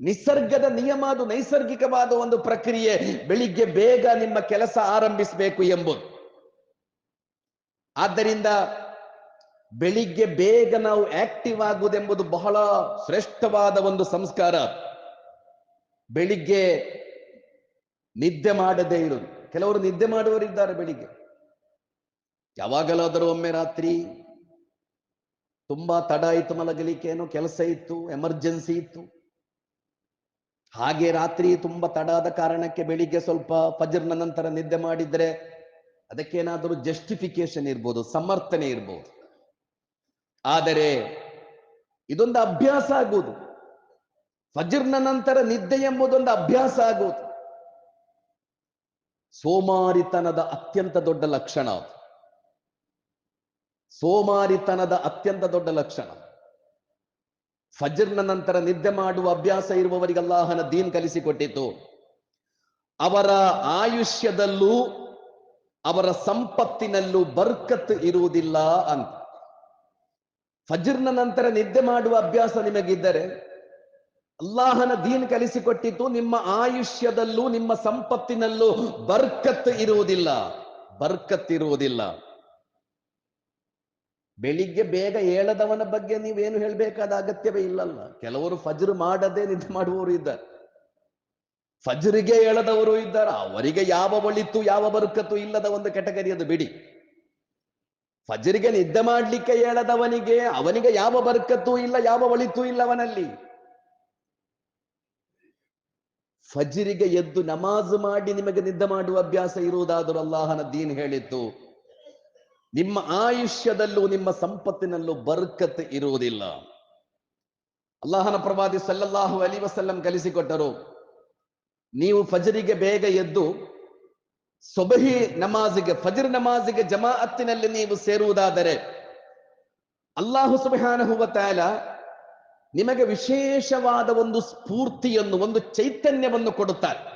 ನಿಸರ್ಗದ ನಿಯಮ ಅದು, ನೈಸರ್ಗಿಕವಾದ ಒಂದು ಪ್ರಕ್ರಿಯೆ. ಬೆಳಿಗ್ಗೆ ಬೇಗ ನಿಮ್ಮ ಕೆಲಸ ಆರಂಭಿಸಬೇಕು ಎಂಬುದು. ಆದ್ದರಿಂದ ಬೆಳಿಗ್ಗೆ ಬೇಗ ನಾವು ಆಕ್ಟಿವ್ ಆಗುವುದೆಂಬುದು ಬಹಳ ಶ್ರೇಷ್ಠವಾದ ಒಂದು ಸಂಸ್ಕಾರ. ಬೆಳಿಗ್ಗೆ ನಿದ್ದೆ ಮಾಡದೇ ಇರುವುದು. ಕೆಲವರು ನಿದ್ದೆ ಮಾಡುವರಿದ್ದಾರೆ ಬೆಳಿಗ್ಗೆ. ಯಾವಾಗಲಾದರೂ ಒಮ್ಮೆ ರಾತ್ರಿ ತುಂಬಾ ತಡ ಆಯಿತು ಮಲಗಲಿಕ್ಕೆ, ಏನೋ ಕೆಲಸ ಇತ್ತು, ಎಮರ್ಜೆನ್ಸಿ ಇತ್ತು. ಹಾಗೆ ರಾತ್ರಿ ತುಂಬಾ ತಡ ಆದ ಕಾರಣಕ್ಕೆ ಬೆಳಿಗ್ಗೆ ಸ್ವಲ್ಪ ಫಜರ್ನ ನಂತರ ನಿದ್ದೆ ಮಾಡಿದ್ರೆ ಅದಕ್ಕೇನಾದರೂ ಜಸ್ಟಿಫಿಕೇಶನ್ ಇರ್ಬೋದು, ಸಮರ್ಥನೆ ಇರ್ಬೋದು. ಆದರೆ ಇದೊಂದು ಅಭ್ಯಾಸ ಆಗುವುದು ಫಜರ್ನ ನಂತರ ನಿದ್ದೆ ಎಂಬುದೊಂದು ಅಭ್ಯಾಸ ಆಗುವುದು ಸೋಮಾರಿತನದ ಅತ್ಯಂತ ದೊಡ್ಡ ಲಕ್ಷಣ ಅದು. ಸೋಮಾರಿತನದ ಅತ್ಯಂತ ದೊಡ್ಡ ಲಕ್ಷಣ. ಫಜರ್ನ ನಂತರ ನಿದ್ದೆ ಮಾಡುವ ಅಭ್ಯಾಸ ಇರುವವರಿಗೆ ಅಲ್ಲಾಹನ ದೀನ್ ಕಲಿಸಿಕೊಟ್ಟಿತು. ಅವರ ಆಯುಷ್ಯದಲ್ಲೂ ಅವರ ಸಂಪತ್ತಿನಲ್ಲೂ ಬರ್ಕತ್ ಇರುವುದಿಲ್ಲ ಅಂತ. ಫಜರ್ನ ನಂತರ ನಿದ್ದೆ ಮಾಡುವ ಅಭ್ಯಾಸ ನಿಮಗಿದ್ದರೆ ಅಲ್ಲಾಹನ ದೀನ್ ಕಲಿಸಿಕೊಟ್ಟಿತು ನಿಮ್ಮ ಆಯುಷ್ಯದಲ್ಲೂ ನಿಮ್ಮ ಸಂಪತ್ತಿನಲ್ಲೂ ಬರ್ಕತ್ ಇರುವುದಿಲ್ಲ ಬರ್ಕತ್ ಇರುವುದಿಲ್ಲ. ಬೆಳಿಗ್ಗೆ ಬೇಗ ಏಳದವನ ಬಗ್ಗೆ ನೀವೇನು ಹೇಳಬೇಕಾದ ಅಗತ್ಯವೇ ಇಲ್ಲಲ್ಲ. ಕೆಲವರು ಫಜ್ರ್ ಮಾಡದೆ ನಿದ್ದೆ ಮಾಡುವವರು ಇದ್ದಾರೆ. ಫಜ್ರಿಗೆ ಹೇಳದವರು ಇದ್ದಾರೆ. ಅವರಿಗೆ ಯಾವ ಒಳಿತು, ಯಾವ ಬರ್ಕತ್ತು ಇಲ್ಲದ ಒಂದು ಕೆಟಗರಿ ಅದು ಬಿಡಿ. ಫಜ್ರಿಗೆ ನಿದ್ದೆ ಮಾಡ್ಲಿಕ್ಕೆ ಹೇಳದವನಿಗೆ, ಅವನಿಗೆ ಯಾವ ಬರ್ಕತ್ತು ಇಲ್ಲ, ಯಾವ ಒಳಿತು ಇಲ್ಲ ಅವನಲ್ಲಿ ಫಜ್ರಿಗೆ ಎದ್ದು ನಮಾಜ್ ಮಾಡಿ ನಿಮಗೆ ನಿದ್ದೆ ಮಾಡುವ ಅಭ್ಯಾಸ ಇರುವುದಾದರೂ ಅಲ್ಲಾಹನ ದೀನ್ ಹೇಳಿತ್ತು ನಿಮ್ಮ ಆಯುಷ್ಯದಲ್ಲೂ ನಿಮ್ಮ ಸಂಪತ್ತಿನಲ್ಲೂ ಬರ್ಕತ್ ಇರುವುದಿಲ್ಲ. ಅಲ್ಲಾಹನ ಪ್ರವಾದಿ ಸಲ್ಲಲ್ಲಾಹು ಅಲಿ ವಸಲ್ಲಂ ಕಲಿಸಿಕೊಟ್ಟರು, ನೀವು ಫಜರಿಗೆ ಬೇಗ ಎದ್ದು ಸೊಬಹಿ ನಮಾಜಿಗೆ, ಫಜರ್ ನಮಾಜಿಗೆ ಜಮಾಅತ್ತಿನಲ್ಲಿ ನೀವು ಸೇರುವುದಾದರೆ, ಅಲ್ಲಾಹು ಸುಬಹಾನಹುವ ತಾಲ ನಿಮಗೆ ವಿಶೇಷವಾದ ಒಂದು ಸ್ಫೂರ್ತಿಯನ್ನು, ಒಂದು ಚೈತನ್ಯವನ್ನು ಕೊಡುತ್ತಾರೆ.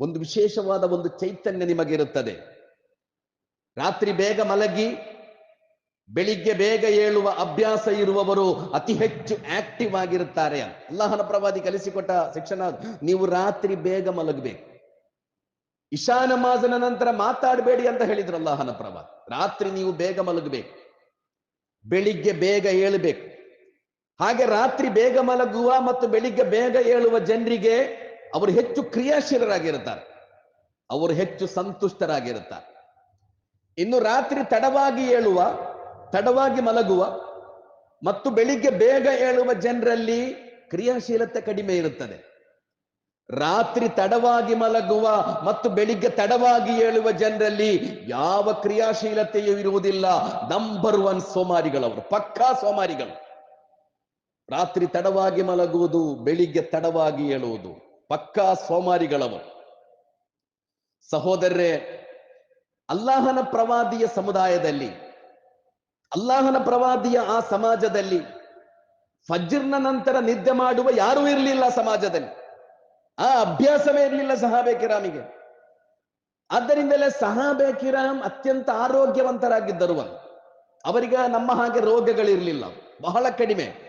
ಒಂದು ವಿಶೇಷವಾದ ಒಂದು ಚೈತನ್ಯ ನಿಮಗಿರುತ್ತದೆ. ರಾತ್ರಿ ಬೇಗ ಮಲಗಿ, ಬೆಳಿಗ್ಗೆ ಬೇಗ ಏಳುವ ಅಭ್ಯಾಸ ಇರುವವರು ಅತಿ ಹೆಚ್ಚು ಆಕ್ಟಿವ್ ಆಗಿರುತ್ತಾರೆ ಅಲ್ಲಾಹನ ಪ್ರವಾದಿ ಕಲಿಸಿಕೊಟ್ಟ ಶಿಕ್ಷಣ ನೀವು ರಾತ್ರಿ ಬೇಗ ಮಲಗಬೇಕು. ಇಶಾ ನಮಾಜನ ನಂತರ ಮಾತಾಡಬೇಡಿ ಅಂತ ಹೇಳಿದ್ರು ಅಲ್ಲಾಹನ ಪ್ರವಾದಿ. ರಾತ್ರಿ ನೀವು ಬೇಗ ಮಲಗಬೇಕು. ಬೆಳಿಗ್ಗೆ ಬೇಗ ಏಳಬೇಕು. ಹಾಗೆ ರಾತ್ರಿ ಬೇಗ ಮಲಗುವ ಮತ್ತು ಬೆಳಿಗ್ಗೆ ಬೇಗ ಏಳುವ ಜನರಿಗೆ ಅವರು ಹೆಚ್ಚು ಕ್ರಿಯಾಶೀಲರಾಗಿರುತ್ತಾರೆ. ಅವರು ಹೆಚ್ಚು ಸಂತುಷ್ಟರಾಗಿರುತ್ತಾರೆ. ಇನ್ನು ರಾತ್ರಿ ತಡವಾಗಿ ಏಳುವ, ತಡವಾಗಿ ಮಲಗುವ ಮತ್ತು ಬೆಳಿಗ್ಗೆ ಬೇಗ ಏಳುವ ಜನರಲ್ಲಿ ಕ್ರಿಯಾಶೀಲತೆ ಕಡಿಮೆ ಇರುತ್ತದೆ. ರಾತ್ರಿ ತಡವಾಗಿ ಮಲಗುವ ಮತ್ತು ಬೆಳಿಗ್ಗೆ ತಡವಾಗಿ ಏಳುವ ಜನರಲ್ಲಿ ಯಾವ ಕ್ರಿಯಾಶೀಲತೆಯೂ ಇರುವುದಿಲ್ಲ. ನಂಬರ್ ಒನ್ ಸೋಮಾರಿಗಳವರು, ಪಕ್ಕಾ ಸೋಮಾರಿಗಳು. ರಾತ್ರಿ ತಡವಾಗಿ ಮಲಗುವುದು, ಬೆಳಿಗ್ಗೆ ತಡವಾಗಿ ಏಳುವುದು. ಪಕ್ಕಾ ಸೋಮಾರಿಗಳವರು. ಸಹೋದರರೇ, ಅಲ್ಲಾಹನ ಪ್ರವಾದಿಯ ಸಮುದಾಯದಲ್ಲಿ, ಅಲ್ಲಾಹನ ಪ್ರವಾದಿಯ ಆ ಸಮಾಜದಲ್ಲಿ, ಫಜ್ರ್ನ ನಂತರ ನಿದ್ದೆ ಮಾಡುವ ಯಾರೂ ಇರಲಿಲ್ಲ ಸಮಾಜದಲ್ಲಿ. ಆ ಅಭ್ಯಾಸವೇ ಇರಲಿಲ್ಲ ಸಹಾಬೆ ಕಿರಾಮಿಗೆ. ಆದ್ದರಿಂದಲೇ ಸಹಾಬೆ ಕಿರಾಮ್ ಅತ್ಯಂತ ಆರೋಗ್ಯವಂತರಾಗಿದ್ದರು ಅವರಿಗೆ ನಮ್ಮ ಹಾಗೆ ರೋಗಗಳಿರಲಿಲ್ಲ. ಬಹಳ ಕಡಿಮೆ.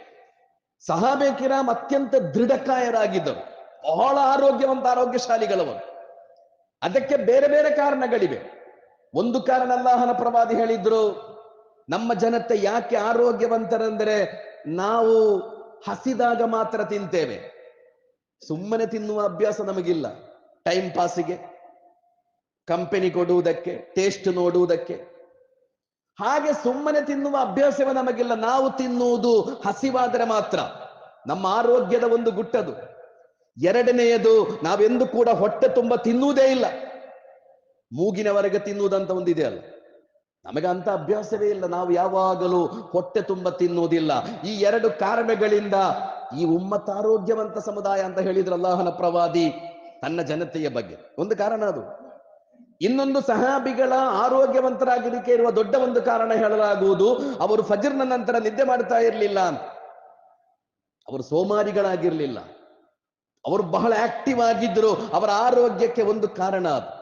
ಸಹಾಬೆ ಕಿರಾಮ್ ಅತ್ಯಂತ ದೃಢಕಾಯರಾಗಿದ್ದರು. ಬಹಳ ಆರೋಗ್ಯವಂತ, ಆರೋಗ್ಯಶಾಲಿಗಳವರು. ಅದಕ್ಕೆ ಬೇರೆ ಬೇರೆ ಕಾರಣಗಳಿವೆ. ಒಂದು ಕಾರಣ ಅಲ್ಲಾಹನ ಪ್ರವಾದಿ ಹೇಳಿದ್ರು, ನಮ್ಮ ಜನತೆ ಯಾಕೆ ಆರೋಗ್ಯವಂತರೆಂದರೆ ನಾವು ಹಸಿದಾಗ ಮಾತ್ರ ತಿಂತೇವೆ. ಸುಮ್ಮನೆ ತಿನ್ನುವ ಅಭ್ಯಾಸ ನಮಗಿಲ್ಲ. ಟೈಮ್ ಪಾಸಿಗೆ ಕಂಪನಿ ಕೊಡುವುದಕ್ಕೆ ಟೇಸ್ಟ್ ನೋಡುವುದಕ್ಕೆ. ಹಾಗೆ ಸುಮ್ಮನೆ ತಿನ್ನುವ ಅಭ್ಯಾಸವೇ ನಮಗಿಲ್ಲ. ನಾವು ತಿನ್ನುವುದು ಹಸಿವಾದರೆ ಮಾತ್ರ. ನಮ್ಮ ಆರೋಗ್ಯದ ಒಂದು ಗುಟ್ಟದು. ಎರಡನೆಯದು, ನಾವೆಂದು ಕೂಡ ಹೊಟ್ಟೆ ತುಂಬ ತಿನ್ನುವುದೇ ಇಲ್ಲ. ಮೂಗಿನವರೆಗೆ ತಿನ್ನುವುದಂತ ಒಂದಿದೆ ಅಲ್ಲ. ನಮಗೆ ಅಂತ ಅಭ್ಯಾಸವೇ ಇಲ್ಲ. ನಾವು ಯಾವಾಗಲೂ ಹೊಟ್ಟೆ ತುಂಬ ತಿನ್ನುವುದಿಲ್ಲ. ಈ ಎರಡು ಕಾರಣಗಳಿಂದ ಈ ಉಮ್ಮತ್ ಆರೋಗ್ಯವಂತ ಸಮುದಾಯ ಅಂತ ಹೇಳಿದ್ರು ಅಲ್ಲಾಹನ ಪ್ರವಾದಿ, ತನ್ನ ಜನತೆಯ ಬಗ್ಗೆ. ಒಂದು ಕಾರಣ ಅದು. ಇನ್ನೊಂದು ಸಹಾಬಿಗಳ ಆರೋಗ್ಯವಂತರಾಗಲಿಕ್ಕೆ ಇರುವ ದೊಡ್ಡ ಒಂದು ಕಾರಣ ಹೇಳಲಾಗುವುದು, ಅವರು ಫಜರ್ನ ನಂತರ ನಿದ್ದೆ ಮಾಡ್ತಾ ಇರಲಿಲ್ಲ. ಅವರು ಸೋಮಾರಿಗಳಾಗಿರಲಿಲ್ಲ. ಅವರು ಬಹಳ ಆಕ್ಟಿವ್ ಆಗಿದ್ದರು. ಅವರ ಆರೋಗ್ಯಕ್ಕೆ ಒಂದು ಕಾರಣ ಅದು.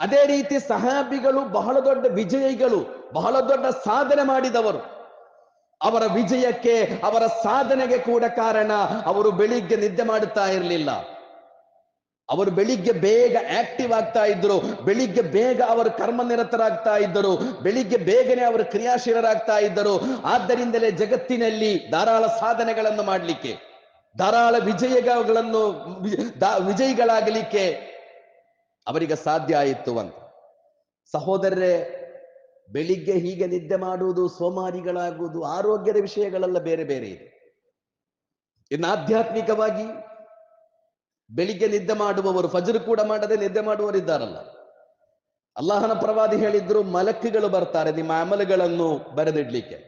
ಅದೇ ರೀತಿ ಸಹಾಬಿಗಳು ಬಹಳ ದೊಡ್ಡ ವಿಜಯಿಗಳು, ಬಹಳ ದೊಡ್ಡ ಸಾಧನೆ ಮಾಡಿದವರು. ಅವರ ವಿಜಯಕ್ಕೆ, ಅವರ ಸಾಧನೆಗೆ ಕೂಡ ಕಾರಣ, ಅವರು ಬೆಳಿಗ್ಗೆ ನಿದ್ದೆ ಮಾಡುತ್ತಾ ಇರಲಿಲ್ಲ. ಅವರು ಬೆಳಿಗ್ಗೆ ಬೇಗ ಆಕ್ಟಿವ್ ಆಗ್ತಾ ಇದ್ರು. ಬೆಳಿಗ್ಗೆ ಬೇಗ ಅವರು ಕರ್ಮನಿರತರಾಗ್ತಾ ಇದ್ದರು. ಬೆಳಿಗ್ಗೆ ಬೇಗನೆ ಅವರು ಕ್ರಿಯಾಶೀಲರಾಗ್ತಾ ಇದ್ದರು. ಆದ್ದರಿಂದಲೇ ಜಗತ್ತಿನಲ್ಲಿ ಧಾರಾಳ ಸಾಧನೆಗಳನ್ನು ಮಾಡಲಿಕ್ಕೆ, ಧಾರಾಳ ವಿಜಯಗಳನ್ನು ವಿಜಯಿಗಳಾಗಲಿಕ್ಕೆ ಅವರಿಗೆ ಸಾಧ್ಯ ಆಯಿತು ಅಂತ. ಸಹೋದರರೇ, ಬೆಳಿಗ್ಗೆ ಹೀಗೆ ನಿದ್ದೆ ಮಾಡುವುದು, ಸೋಮಾರಿಗಳಾಗುವುದು, ಆರೋಗ್ಯದ ವಿಷಯಗಳೆಲ್ಲ ಬೇರೆ ಬೇರೆ ಇದೆ. ಇನ್ನು ಆಧ್ಯಾತ್ಮಿಕವಾಗಿ ಬೆಳಿಗ್ಗೆ ನಿದ್ದೆ ಮಾಡುವವರು, ಫಜರ್ ಕೂಡ ಮಾಡದೆ ನಿದ್ದೆ ಮಾಡುವವರಿದ್ದಾರಲ್ಲ ಅಲ್ಲಾಹನ ಪ್ರವಾದಿ ಹೇಳಿದ್ರು ಮಲಕ್ಕುಗಳು ಬರ್ತಾರೆ, ನಿಮ್ಮ ಅಮಲುಗಳನ್ನು ಬರೆದಿಡ್ಲಿಕ್ಕೆ.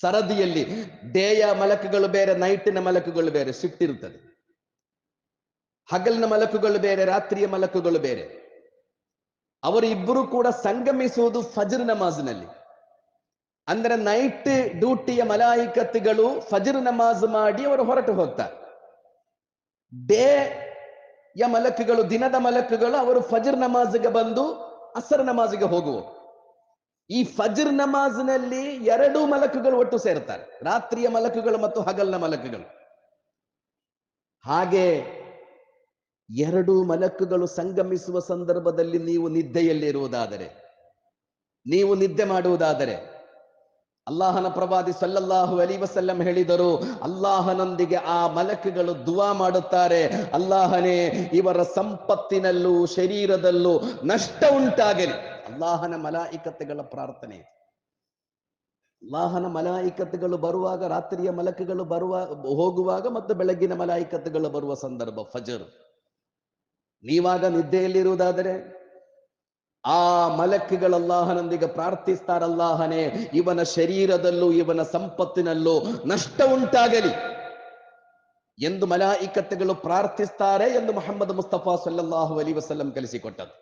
ಸರದಿಯಲ್ಲಿ ಡೇಯ ಮಲಕುಗಳು ಬೇರೆ, ನೈಟಿನ ಮಲಕುಗಳು ಬೇರೆ ಶಿಫ್ಟ್ ಹಗಲಿನ ಮಲಕುಗಳು ಬೇರೆ, ರಾತ್ರಿಯ ಮಲಕುಗಳು ಬೇರೆ. ಅವರು ಇಬ್ಬರು ಕೂಡ ಸಂಗಮಿಸುವುದು ಫಜರ್ ನಮಾಜ್ನಲ್ಲಿ. ಅಂದ್ರೆ ನೈಟ್ ಡ್ಯೂಟಿಯ ಮಲಾಯಿಕತ್ತುಗಳು ಫಜರ್ ನಮಾಜ್ ಮಾಡಿ ಅವರು ಹೊರಟು ಹೋಗ್ತಾರೆ. ಡೇ ಯ ಮಲಕುಗಳು, ದಿನದ ಮಲಕುಗಳು, ಅವರು ಫಜರ್ ನಮಾಜ್ಗೆ ಬಂದು ಅಸರ್ ನಮಾಜ್ಗೆ ಹೋಗುವ ಈ ಫಜರ್ ನಮಾಜ್ನಲ್ಲಿ ಎರಡು ಮಲಕುಗಳು ಒಟ್ಟು ಸೇರ್ತಾರೆ. ರಾತ್ರಿಯ ಮಲಕುಗಳು ಮತ್ತು ಹಗಲ್ನ ಮಲಕುಗಳು. ಹಾಗೆ ಎರಡು ಮಲಕುಗಳು ಸಂಗಮಿಸುವ ಸಂದರ್ಭದಲ್ಲಿ ನೀವು ನಿದ್ದೆಯಲ್ಲಿರುವುದಾದರೆ ನೀವು ನಿದ್ದೆ ಮಾಡುವುದಾದರೆ ಅಲ್ಲಾಹನ ಪ್ರವಾದಿ ಸಲ್ಲಲ್ಲಾಹು ಅಲಿ ವಸಲ್ಲಂ ಹೇಳಿದರು, ಅಲ್ಲಾಹನೊಂದಿಗೆ ಆ ಮಲಕುಗಳು ದುವಾ ಮಾಡುತ್ತಾರೆ. ಅಲ್ಲಾಹನೇ, ಇವರ ಸಂಪತ್ತಿನಲ್ಲೂ ಶರೀರದಲ್ಲೂ ನಷ್ಟ ಉಂಟಾಗಲಿ. ಅಲ್ಲಾಹನ ಮಲಾಯಿಕತೆಗಳ ಪ್ರಾರ್ಥನೆ. ಅಲ್ಲಾಹನ ಮಲಾಯಿಕತೆಗಳು ಬರುವಾಗ, ರಾತ್ರಿಯ ಮಲಕುಗಳು ಬರುವ, ಹೋಗುವಾಗ ಮತ್ತು ಬೆಳಗ್ಗಿನ ಮಲಾಯಿಕತೆಗಳು ಬರುವ ಸಂದರ್ಭ, ಫಜರ್. ನೀವಾಗ ನಿದ್ದೆಯಲ್ಲಿರುವುದಾದರೆ ಆ ಮಲಕ್ಕುಗಳು ಅಲ್ಲಾಹನೊಂದಿಗೆ ಪ್ರಾರ್ಥಿಸ್ತಾರಲ್ಲಾಹನೇ, ಇವನ ಶರೀರದಲ್ಲೂ ಇವನ ಸಂಪತ್ತಿನಲ್ಲೂ ನಷ್ಟ ಉಂಟಾಗಲಿ ಎಂದು ಮಲಾಯಿಕತೆಗಳು ಪ್ರಾರ್ಥಿಸ್ತಾರೆ ಎಂದು ಮೊಹಮ್ಮದ್ ಮುಸ್ತಫಾ ಸಲ್ಲಾಹು ಅಲಿ ವಸಲ್ಲಂ ಕಲಿಸಿಕೊಟ್ಟದ್ದು.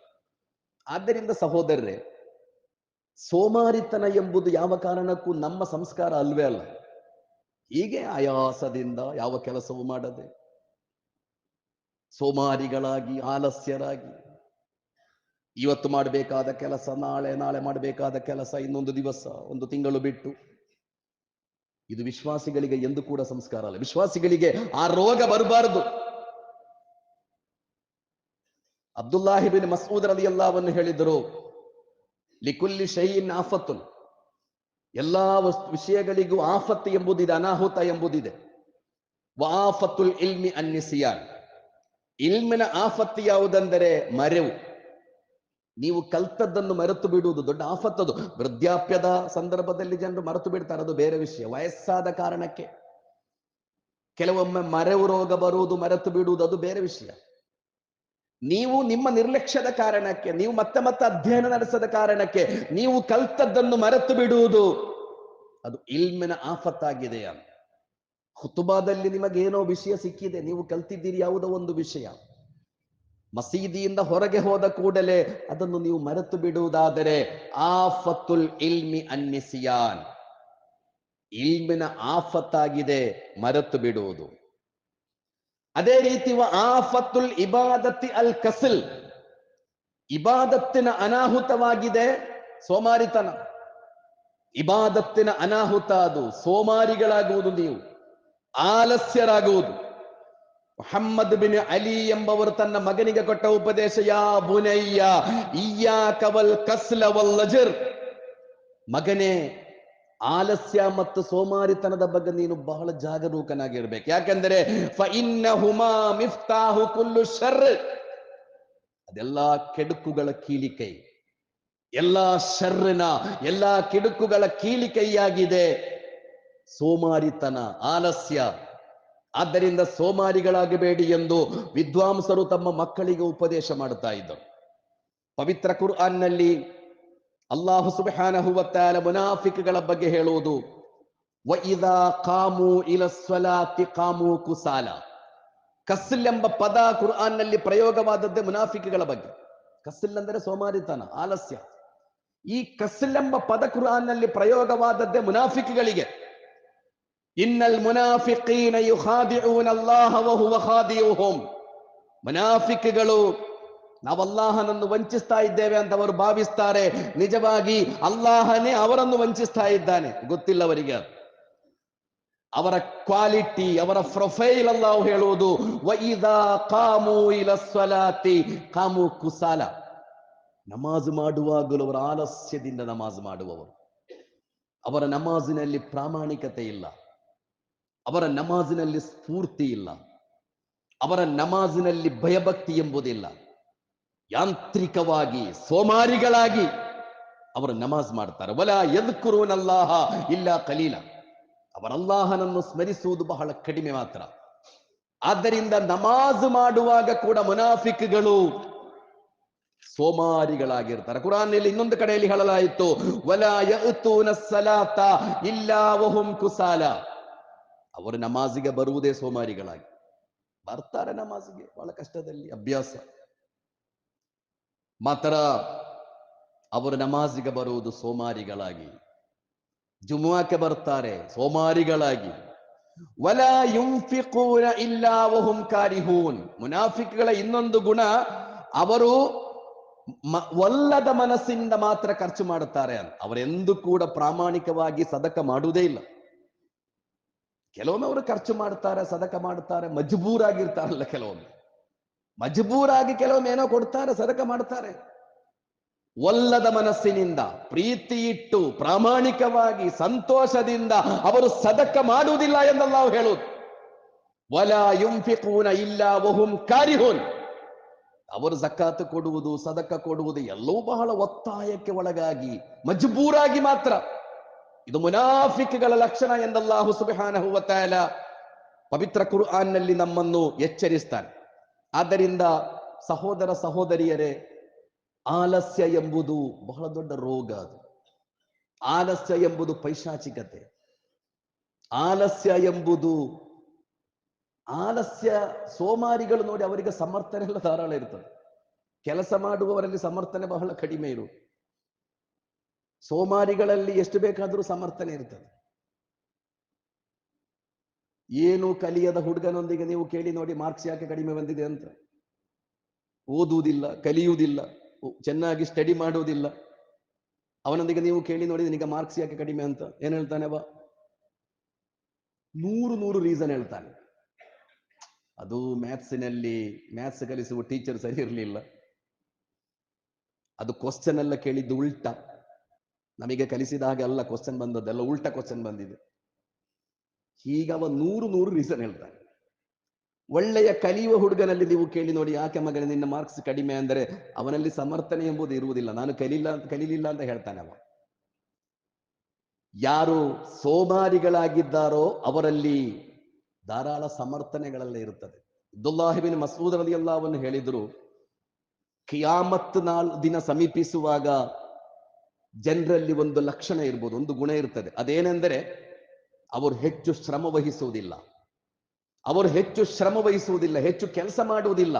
ಆದ್ದರಿಂದ ಸಹೋದರರೇ, ಸೋಮಾರಿತನ ಎಂಬುದು ಯಾವ ಕಾರಣಕ್ಕೂ ನಮ್ಮ ಸಂಸ್ಕಾರ ಅಲ್ವೇ ಅಲ್ಲ. ಹೀಗೆ ಆಯಾಸದಿಂದ ಯಾವ ಕೆಲಸವೂ ಮಾಡದೆ, ಸೋಮಾರಿಗಳಾಗಿ, ಆಲಸ್ಯರಾಗಿ ಇವತ್ತು ಮಾಡಬೇಕಾದ ಕೆಲಸ, ನಾಳೆ ನಾಳೆ ಮಾಡಬೇಕಾದ ಕೆಲಸ ಇನ್ನೊಂದು ದಿವಸ, ಒಂದು ತಿಂಗಳು ಬಿಟ್ಟು. ಇದು ವಿಶ್ವಾಸಿಗಳಿಗೆ ಎಂದು ಕೂಡ ಸಂಸ್ಕಾರ ಅಲ್ಲ. ವಿಶ್ವಾಸಿಗಳಿಗೆ ಆ ರೋಗ ಬರಬಾರದು. ಅಬ್ದುಲ್ಲಾಹಿಬಿನ್ ಮಸೂದ್ ರದಿ ಎಲ್ಲವನ್ನು ಹೇಳಿದರು ಲಿಕುಲ್ಲಿ ಶೈನ್ ಆಫತ್ತು ಎಲ್ಲಾ ವಸ್ತು ವಿಷಯಗಳಿಗೂ ಆಫತ್ತು ಎಂಬುದಿದೆ, ಅನಾಹುತ ಎಂಬುದಿದೆ. ವಾಫತ್ತುಲ್ ಇಲ್ಮಿ ಅನ್ನಿಸಿಯಾನ್. ಇಲ್ಮಿನ ಆಫತ್ತು ಯಾವುದೆಂದರೆ ಮರೆವು. ನೀವು ಕಲ್ತದ್ದನ್ನು ಮರೆತು ಬಿಡುವುದು ದೊಡ್ಡ ಆಫತ್ತದು. ವೃದ್ಧಾಪ್ಯದ ಸಂದರ್ಭದಲ್ಲಿ ಜನರು ಮರೆತು ಬಿಡ್ತಾರೆ, ಅದು ಬೇರೆ ವಿಷಯ. ವಯಸ್ಸಾದ ಕಾರಣಕ್ಕೆ ಕೆಲವೊಮ್ಮೆ ಮರೆವು ರೋಗ ಬರುವುದು, ಮರೆತು ಬಿಡುವುದು, ಅದು ಬೇರೆ ವಿಷಯ. ನೀವು ನಿಮ್ಮ ನಿರ್ಲಕ್ಷ್ಯದ ಕಾರಣಕ್ಕೆ, ನೀವು ಮತ್ತೆ ಮತ್ತೆ ಅಧ್ಯಯನ ನಡೆಸದ ಕಾರಣಕ್ಕೆ, ನೀವು ಕಲ್ತದ್ದನ್ನು ಮರೆತು ಬಿಡುವುದು, ಅದು ಇಲ್ಮಿನ ಆಫತ್ತಾಗಿದೆ ಹುತುಬಾದಲ್ಲಿ ನಿಮಗೇನೋ ವಿಷಯ ಸಿಕ್ಕಿದೆ, ನೀವು ಕಲ್ತಿದ್ದೀರಿ ಯಾವುದೋ ಒಂದು ವಿಷಯ. ಮಸೀದಿಯಿಂದ ಹೊರಗೆ ಹೋದ ಕೂಡಲೇ ಅದನ್ನು ನೀವು ಮರೆತು ಬಿಡುವುದಾದರೆ, ಆಫತ್ತುಲ್ ಇಲ್ಮಿ ಅನ್ನಿಸಿಯಾನ್ ಇಲ್ಮಿನ ಆಫತ್ತಾಗಿದೆ, ಮರೆತು ಬಿಡುವುದು. ಅದೇ ರೀತಿ ಆಫತ್ತುಲ್ ಇಬಾದತಿ ಅಲ್ ಕಸಲ್. ಇಬಾದತ್ತಿನ ಅನಾಹುತವಾಗಿದೆ, ಸೋಮಾರಿತನ. ಇಬಾದತ್ತಿನ ಅನಾಹುತ ಅದು, ಸೋಮಾರಿಗಳಾಗುವುದು ನೀವು, ಆಲಸ್ಯರಾಗುವುದು. ಮೊಹಮ್ಮದ್ ಬಿನ್ ಅಲಿ ಎಂಬವರು ತನ್ನ ಮಗನಿಗೆ ಕೊಟ್ಟ ಉಪದೇಶ, ಯಾ ಬುನಯ್ಯ, ಇಯ್ಯಾ ಕವಲ್ ಕಸ್ಲ ವಲ್ಲಜರ್ ಮಗನೇ, ಆಲಸ್ಯ ಮತ್ತು ಸೋಮಾರಿತನದ ಬಗ್ಗೆ ನೀನು ಬಹಳ ಜಾಗರೂಕನಾಗಿರ್ಬೇಕು. ಯಾಕೆಂದರೆ ಫಇನ್ನಹುಮಾ ಮಿಫ್ತಾಹು ಕುಲ್ಲು ಶರ್. ಅದೆಲ್ಲ ಕೆಡುಕುಗಳ ಕೀಲಿಕೈ. ಎಲ್ಲಾ ಶರ್ರಿನ, ಎಲ್ಲಾ ಕೆಡುಕುಗಳ ಕೀಲಿಕೈಯಾಗಿದೆ. ಸೋಮಾರಿತನ, ಆಲಸ್ಯ. ಆದ್ದರಿಂದ ಸೋಮಾರಿಗಳಾಗಬೇಡಿ ಎಂದು ವಿದ್ವಾಂಸರು ತಮ್ಮ ಮಕ್ಕಳಿಗೆ ಉಪದೇಶ ಮಾಡುತ್ತಾ ಇದ್ದರು. ಪವಿತ್ರ ಕುರ್ಆನ್ನಲ್ಲಿ ಅಲ್ಲಾಹು ಸುಬಾನ ಹುವತ್ತಾಲ ಮುನಾಫಿಕ್ಗಳ ಬಗ್ಗೆ ಹೇಳುವುದು ವಯಿದಾ ಕಾಮು ಇಲ ಸ್ವಲಾತಿ ಕಾಮು ಕುಸಾಲ. ಕಸ್ಲ್ ಎಂಬ ಪದ ಕುರ್ಆನ್ನಲ್ಲಿ ಪ್ರಯೋಗವಾದದ್ದೇ ಮುನಾಫಿಕ್ಗಳ ಬಗ್ಗೆ. ಕಸ್ಲ್ ಅಂದರೆ ಸೋಮಾರಿತನ, ಆಲಸ್ಯ. ಈ ಕಸ್ಲ್ ಎಂಬ ಪದ ಕುರ್ಆನ್ನಲ್ಲಿ ಪ್ರಯೋಗವಾದದ್ದೇ ಮುನಾಫಿಕ್ಗಳಿಗೆ. ಇನ್ನಲ್ ಮುನಾಫಿಕೀನ يخادعون ಅಲ್ಲಾಹ ವಹುವ خادعهم ಮುನಾಫಿಕ್ಗಳು ನಾವು ಅಲ್ಲಾಹನನ್ನು ವಂಚಿಸ್ತಾ ಇದ್ದೇವೆ ಅಂತ ಅವರು ಭಾವಿಸ್ತಾರೆ ನಿಜವಾಗಿ ಅಲ್ಲಾಹನೇ ಅವರನ್ನು ವಂಚಿಸ್ತಾ ಇದ್ದಾನೆ ಗೊತ್ತಿಲ್ಲ ಅವರಿಗೆ ಅವರ ಕ್ವಾಲಿಟಿ ಅವರ ಪ್ರೊಫೈಲ್ ಅಲ್ಲಾಹು ಹೇಳುವುದು ವೈದಾ ಕಾಮು ಇಲ ಸ್ವಲಾತಿ ಕಾಮು ಕುಸಾಲ ನಮಾಜ್ ಮಾಡುವಾಗಲೂ ಅವರ ಆಲಸ್ಯದಿಂದ ನಮಾಜ್ ಮಾಡುವವರು ಅವರ ನಮಾಜಿನಲ್ಲಿ ಪ್ರಾಮಾಣಿಕತೆ ಇಲ್ಲ ಅವರ ನಮಾಜಿನಲ್ಲಿ ಸ್ಫೂರ್ತಿ ಇಲ್ಲ. ಅವರ ನಮಾಜಿನಲ್ಲಿ ಭಯಭಕ್ತಿ ಎಂಬುದಿಲ್ಲ. ಯಾಂತ್ರಿಕವಾಗಿ, ಸೋಮಾರಿಗಳಾಗಿ ಅವರು ನಮಾಜ್ ಮಾಡ್ತಾರೆ. ವಲ ಎದ್ಕುರುವನಲ್ಲಾಹ ಇಲ್ಲ ಕಲೀಲ. ಅವರಲ್ಲಾಹನನ್ನು ಸ್ಮರಿಸುವುದು ಬಹಳ ಕಡಿಮೆ ಮಾತ್ರ. ಆದ್ದರಿಂದ ನಮಾಜ್ ಮಾಡುವಾಗ ಕೂಡ ಮುನಾಫಿಕ್ಗಳು ಸೋಮಾರಿಗಳಾಗಿರ್ತಾರೆ. ಕುರಾನಲ್ಲಿ ಇನ್ನೊಂದು ಕಡೆಯಲ್ಲಿ ಹೇಳಲಾಯಿತು, ವಲ ಯಅತೂನ ಸಲಾತ ಇಲ್ಲ ವಹುಂ ಕುಸಾಲ. ಅವರು ನಮಾಜಿಗೆ ಬರುವುದೇ ಸೋಮಾರಿಗಳಾಗಿ. ಬರ್ತಾರೆ ನಮಾಜಿಗೆ, ಬಹಳ ಕಷ್ಟದಲ್ಲಿ, ಅಭ್ಯಾಸ. ಮಾತ್ರ ಅವರು ನಮಾಜಿಗೆ ಬರುವುದು ಸೋಮಾರಿಗಳಾಗಿ. ಜುಮುವಾಕ್ಕೆ ಬರ್ತಾರೆ, ಸೋಮಾರಿಗಳಾಗಿ. ವಲ ಯುಂಫಿಕೂನ ಇಲ್ಲಾ ವಹುಂ ಕಾರಿಹೂನ್. ಮುನಾಫಿಕ್ಗಳ ಇನ್ನೊಂದು ಗುಣ, ಅವರು ಒಲ್ಲದ ಮನಸ್ಸಿಂದ ಮಾತ್ರ ಖರ್ಚು ಮಾಡುತ್ತಾರೆ ಅಂತ. ಅವರೆಂದು ಕೂಡ ಪ್ರಾಮಾಣಿಕವಾಗಿ ಸದಕ ಮಾಡುವುದೇ ಇಲ್ಲ. ಕೆಲವೊಮ್ಮೆ ಅವರು ಖರ್ಚು ಮಾಡ್ತಾರೆ, ಸದಕ ಮಾಡ್ತಾರೆ, ಮಜಬೂರಾಗಿರ್ತಾರಲ್ಲ ಕೆಲವೊಮ್ಮೆ. ಮಜಬೂರಾಗಿ ಕೆಲವೊಮ್ಮೆ ಏನೋ ಕೊಡ್ತಾರೆ, ಸದಕ ಮಾಡ್ತಾರೆ. ಒಲ್ಲದ ಮನಸ್ಸಿನಿಂದ ಪ್ರೀತಿ ಇಟ್ಟು ಪ್ರಾಮಾಣಿಕವಾಗಿ, ಸಂತೋಷದಿಂದ ಅವರು ಸದಕ ಮಾಡುವುದಿಲ್ಲ ಎಂದಲ್ಲ ಅವ್ರು ಹೇಳುದು ವಲ ಯುಂಫಿಕೂನ ಇಲ್ಲ ವಹುಂ ಕಾರಿಹೋನ್. ಅವರು ಜಕಾತು ಕೊಡುವುದು, ಸದಕ ಕೊಡುವುದು ಎಲ್ಲವೂ ಬಹಳ ಒತ್ತಾಯಕ್ಕೆ ಒಳಗಾಗಿ, ಮಜಬೂರಾಗಿ ಮಾತ್ರ. ಇದು ಮುನಾಫಿಕ್ಗಳ ಲಕ್ಷಣ ಎಂದಲ್ಲಾಹು ಸುಬ್ಹಾನಹು ವ ತಆಲ ಪವಿತ್ರ ಕುರ್ಆನ್ನಲ್ಲಿ ನಮ್ಮನ್ನು ಎಚ್ಚರಿಸ್ತಾರೆ ಆದ್ದರಿಂದ ಸಹೋದರ ಸಹೋದರಿಯರೇ, ಆಲಸ್ಯ ಎಂಬುದು ಬಹಳ ದೊಡ್ಡ ರೋಗ ಅದು. ಆಲಸ್ಯ ಎಂಬುದು ಪೈಶಾಚಿಕತೆ. ಆಲಸ್ಯ ಎಂಬುದು ಆಲಸ್ಯ ಸೋಮಾರಿಗಳು ನೋಡಿ ಅವರಿಗೆ ಸಮರ್ಥನೆ ಎಲ್ಲ ಧಾರಾಳ ಇರ್ತದೆ. ಕೆಲಸ ಮಾಡುವವರಲ್ಲಿ ಸಮರ್ಥನೆ ಬಹಳ ಕಡಿಮೆ ಇರು ಸೋಮಾರಿಗಳಲ್ಲಿ ಎಷ್ಟು ಬೇಕಾದರೂ ಸಮರ್ಥನೆ ಇರ್ತದೆ. ಏನು ಕಲಿಯದ ಹುಡುಗನೊಂದಿಗೆ ನೀವು ಕೇಳಿ ನೋಡಿ ಮಾರ್ಕ್ಸ್ ಯಾಕೆ ಕಡಿಮೆ ಬಂದಿದೆ ಅಂತ. ಓದುವುದಿಲ್ಲ, ಕಲಿಯುವುದಿಲ್ಲ, ಚೆನ್ನಾಗಿ ಸ್ಟಡಿ ಮಾಡುವುದಿಲ್ಲ. ಅವನೊಂದಿಗೆ ನೀವು ಕೇಳಿ ನೋಡಿ ನಿನಗೆ ಮಾರ್ಕ್ಸ್ ಯಾಕೆ ಕಡಿಮೆ ಅಂತ. ಏನ್ ಹೇಳ್ತಾನೆ ಅವ? ನೂರು ನೂರು ರೀಸನ್ ಹೇಳ್ತಾನೆ. ಅದು ಮ್ಯಾಥ್ಸಿನಲ್ಲಿ ಮ್ಯಾಥ್ಸ್ ಕಲಿಸುವ ಟೀಚರ್ ಸರಿ ಇರಲಿಲ್ಲ. ಅದು ಕ್ವಶನ್ ಎಲ್ಲ ಕೇಳಿದ್ದು ಉಲ್ಟಾ. ನಮಗೆ ಕಲಿಸಿದ ಹಾಗೆ ಅಲ್ಲ ಕ್ವಶನ್ ಬಂದದ್ದೆಲ್ಲ ಉಲ್ಟಾ ಕ್ವಶನ್ ಬಂದಿದೆ. ಹೀಗ ಅವ ನೂರು ನೂರು ರೀಸನ್ ಹೇಳ್ತಾನೆ. ಒಳ್ಳೆಯ ಕಲಿಯುವ ಹುಡುಗನಲ್ಲಿ ನೀವು ಕೇಳಿ ನೋಡಿ, ಯಾಕೆ ಮಗನೇ ನಿನ್ನ ಮಾರ್ಕ್ಸ್ ಕಡಿಮೆ ಅಂದರೆ ಅವನಲ್ಲಿ ಸಮರ್ಥನೆ ಎಂಬುದು ಇರುವುದಿಲ್ಲ. ನಾನು ಕಲಿಲ್ಲ ಅಂತ ಕಲೀಲಿಲ್ಲ ಅಂತ ಹೇಳ್ತಾನೆ ಅವ. ಯಾರು ಸೋಮಾರಿಗಳಾಗಿದ್ದಾರೋ ಅವರಲ್ಲಿ ಧಾರಾಳ ಸಮರ್ಥನೆಗಳೆಲ್ಲ ಇರುತ್ತದೆ. ಅಬ್ದುಲ್ಲಾಹಿಬಿನ್ ಮಸೂದ್ ಅಲ್ಲಾವನ್ನು ಹೇಳಿದ್ರು, ಕಿಯಾಮತ್ ನಾಲ್ ದಿನ ಸಮೀಪಿಸುವಾಗ ಜನರಲ್ಲಿ ಒಂದು ಲಕ್ಷಣ ಇರ್ಬೋದು, ಒಂದು ಗುಣ ಇರ್ತದೆ. ಅದೇನೆಂದರೆ ಅವರು ಹೆಚ್ಚು ಶ್ರಮ ವಹಿಸುವುದಿಲ್ಲ. ಅವರು ಹೆಚ್ಚು ಶ್ರಮ ವಹಿಸುವುದಿಲ್ಲ, ಹೆಚ್ಚು ಕೆಲಸ ಮಾಡುವುದಿಲ್ಲ.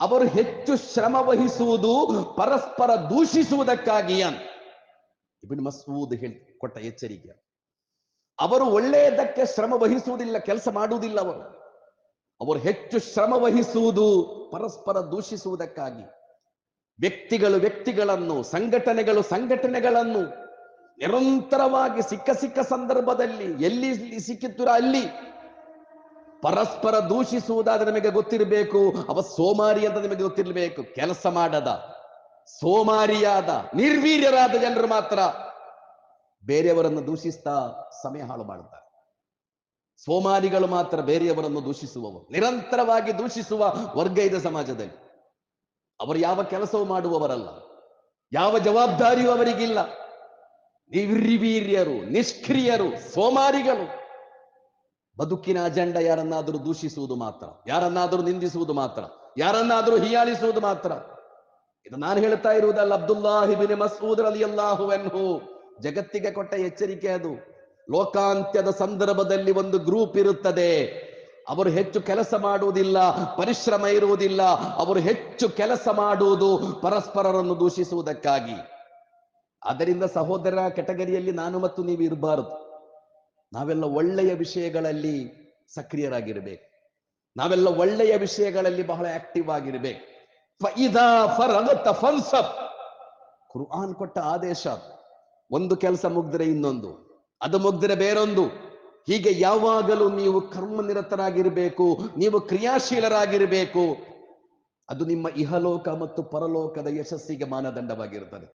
ಅವರು ಹೆಚ್ಚು ಶ್ರಮ ವಹಿಸುವುದು ಪರಸ್ಪರ ದೂಷಿಸುವುದಕ್ಕಾಗಿ ಇಬಿನ್ ಮಸೂದ್ ಹೇಳಿ, ಕೊಟ್ಟ ಎಚ್ಚರಿಕೆ. ಅವರು ಒಳ್ಳೆಯದಕ್ಕೆ ಶ್ರಮ ವಹಿಸುವುದಿಲ್ಲ, ಕೆಲಸ ಮಾಡುವುದಿಲ್ಲ ಅವರು. ಅವರು ಹೆಚ್ಚು ಶ್ರಮ ವಹಿಸುವುದು ಪರಸ್ಪರ ದೂಷಿಸುವುದಕ್ಕಾಗಿ. ವ್ಯಕ್ತಿಗಳು ವ್ಯಕ್ತಿಗಳನ್ನು, ಸಂಘಟನೆಗಳು ಸಂಘಟನೆಗಳನ್ನು ನಿರಂತರವಾಗಿ ಸಿಕ್ಕ ಸಿಕ್ಕ ಸಂದರ್ಭದಲ್ಲಿ ಎಲ್ಲಿ ಸಿಕ್ಕಿത്തുರ ಅಲ್ಲಿ ಪರಸ್ಪರ ದೂಷಿಸುವುದಾದ್ರೆ ನಿಮಗೆ ಗೊತ್ತಿರಬೇಕು. ಅವ ಸೋಮಾರಿ ಅಂತ ನಿಮಗೆ ಗೊತ್ತಿರಬೇಕು. ಕೆಲಸ ಮಾಡದ, ಸೋಮಾರಿಯಾದ, ನಿರ್ವೀರ್ಯರಾದ ಜನರು ಮಾತ್ರ ಬೇರೆಯವರನ್ನು ದೂಷಿಸ್ತಾ ಸಮಯ ಹಾಳು ಮಾಡುತ್ತಾರೆ. ಸೋಮಾರಿಗಳು ಮಾತ್ರ ಬೇರೆಯವರನ್ನು ದೂಷಿಸುವವರು. ನಿರಂತರವಾಗಿ ದೂಷಿಸುವ ವರ್ಗ ಇದೆ ಸಮಾಜದಲ್ಲಿ. ಅವರು ಯಾವ ಕೆಲಸವೂ ಮಾಡುವವರಲ್ಲ. ಯಾವ ಜವಾಬ್ದಾರಿಯೂ ಅವರಿಗಿಲ್ಲ. ನಿರ್ವೀರ್ಯರು, ನಿಷ್ಕ್ರಿಯರು, ಸೋಮಾರಿಗಳು. ಬದುಕಿನ ಅಜೆಂಡ ಯಾರನ್ನಾದರೂ ದೂಷಿಸುವುದು ಮಾತ್ರ, ಯಾರನ್ನಾದರೂ ನಿಂದಿಸುವುದು ಮಾತ್ರ, ಯಾರನ್ನಾದರೂ ಹೀಯಾಳಿಸುವುದು ಮಾತ್ರ. ಇದು ನಾನು ಹೇಳ್ತಾ ಇರುವುದಲ್ಲ ಅಬ್ದುಲ್ಲಾಹಿಬಿನ್ ಮಸೂದ್ ಅಲಿ ಅಲ್ಲಾಹುವೆನ್ಹು ಜಗತ್ತಿಗೆ ಕೊಟ್ಟ ಎಚ್ಚರಿಕೆ ಅದು. ಲೋಕಾಂತ್ಯದ ಸಂದರ್ಭದಲ್ಲಿ ಒಂದು ಗ್ರೂಪ್ ಇರುತ್ತದೆ. ಅವರು ಹೆಚ್ಚು ಕೆಲಸ ಮಾಡುವುದಿಲ್ಲ, ಪರಿಶ್ರಮ ಇರುವುದಿಲ್ಲ, ಅವರು ಹೆಚ್ಚು ಕೆಲಸ ಮಾಡುವುದು ಪರಸ್ಪರರನ್ನು ದೂಷಿಸುವುದಕ್ಕಾಗಿ. ಅದರಿಂದ ಸಹೋದರ ಕೆಟಗರಿಯಲ್ಲಿ ನಾನು ಮತ್ತು ನೀವು ಇರಬಾರದು. ನಾವೆಲ್ಲ ಒಳ್ಳೆಯ ವಿಷಯಗಳಲ್ಲಿ ಸಕ್ರಿಯರಾಗಿರಬೇಕು. ನಾವೆಲ್ಲ ಒಳ್ಳೆಯ ವಿಷಯಗಳಲ್ಲಿ ಬಹಳ ಆಕ್ಟಿವ್ ಆಗಿರ್ಬೇಕು. ಕುರ್ಆನ್ ಕೊಟ್ಟ ಆದೇಶ. ಒಂದು ಕೆಲಸ ಮುಗ್ದರೆ ಇನ್ನೊಂದು, ಅದು ಮುಗ್ದರೆ ಬೇರೊಂದು. ಹೀಗೆ ಯಾವಾಗಲೂ ನೀವು ಕರ್ಮನಿರತರಾಗಿರಬೇಕು ನೀವು ಕ್ರಿಯಾಶೀಲರಾಗಿರಬೇಕು. ಅದು ನಿಮ್ಮ ಇಹಲೋಕ ಮತ್ತು ಪರಲೋಕದ ಯಶಸ್ಸಿಗೆ ಮಾನದಂಡವಾಗಿರುತ್ತದೆ.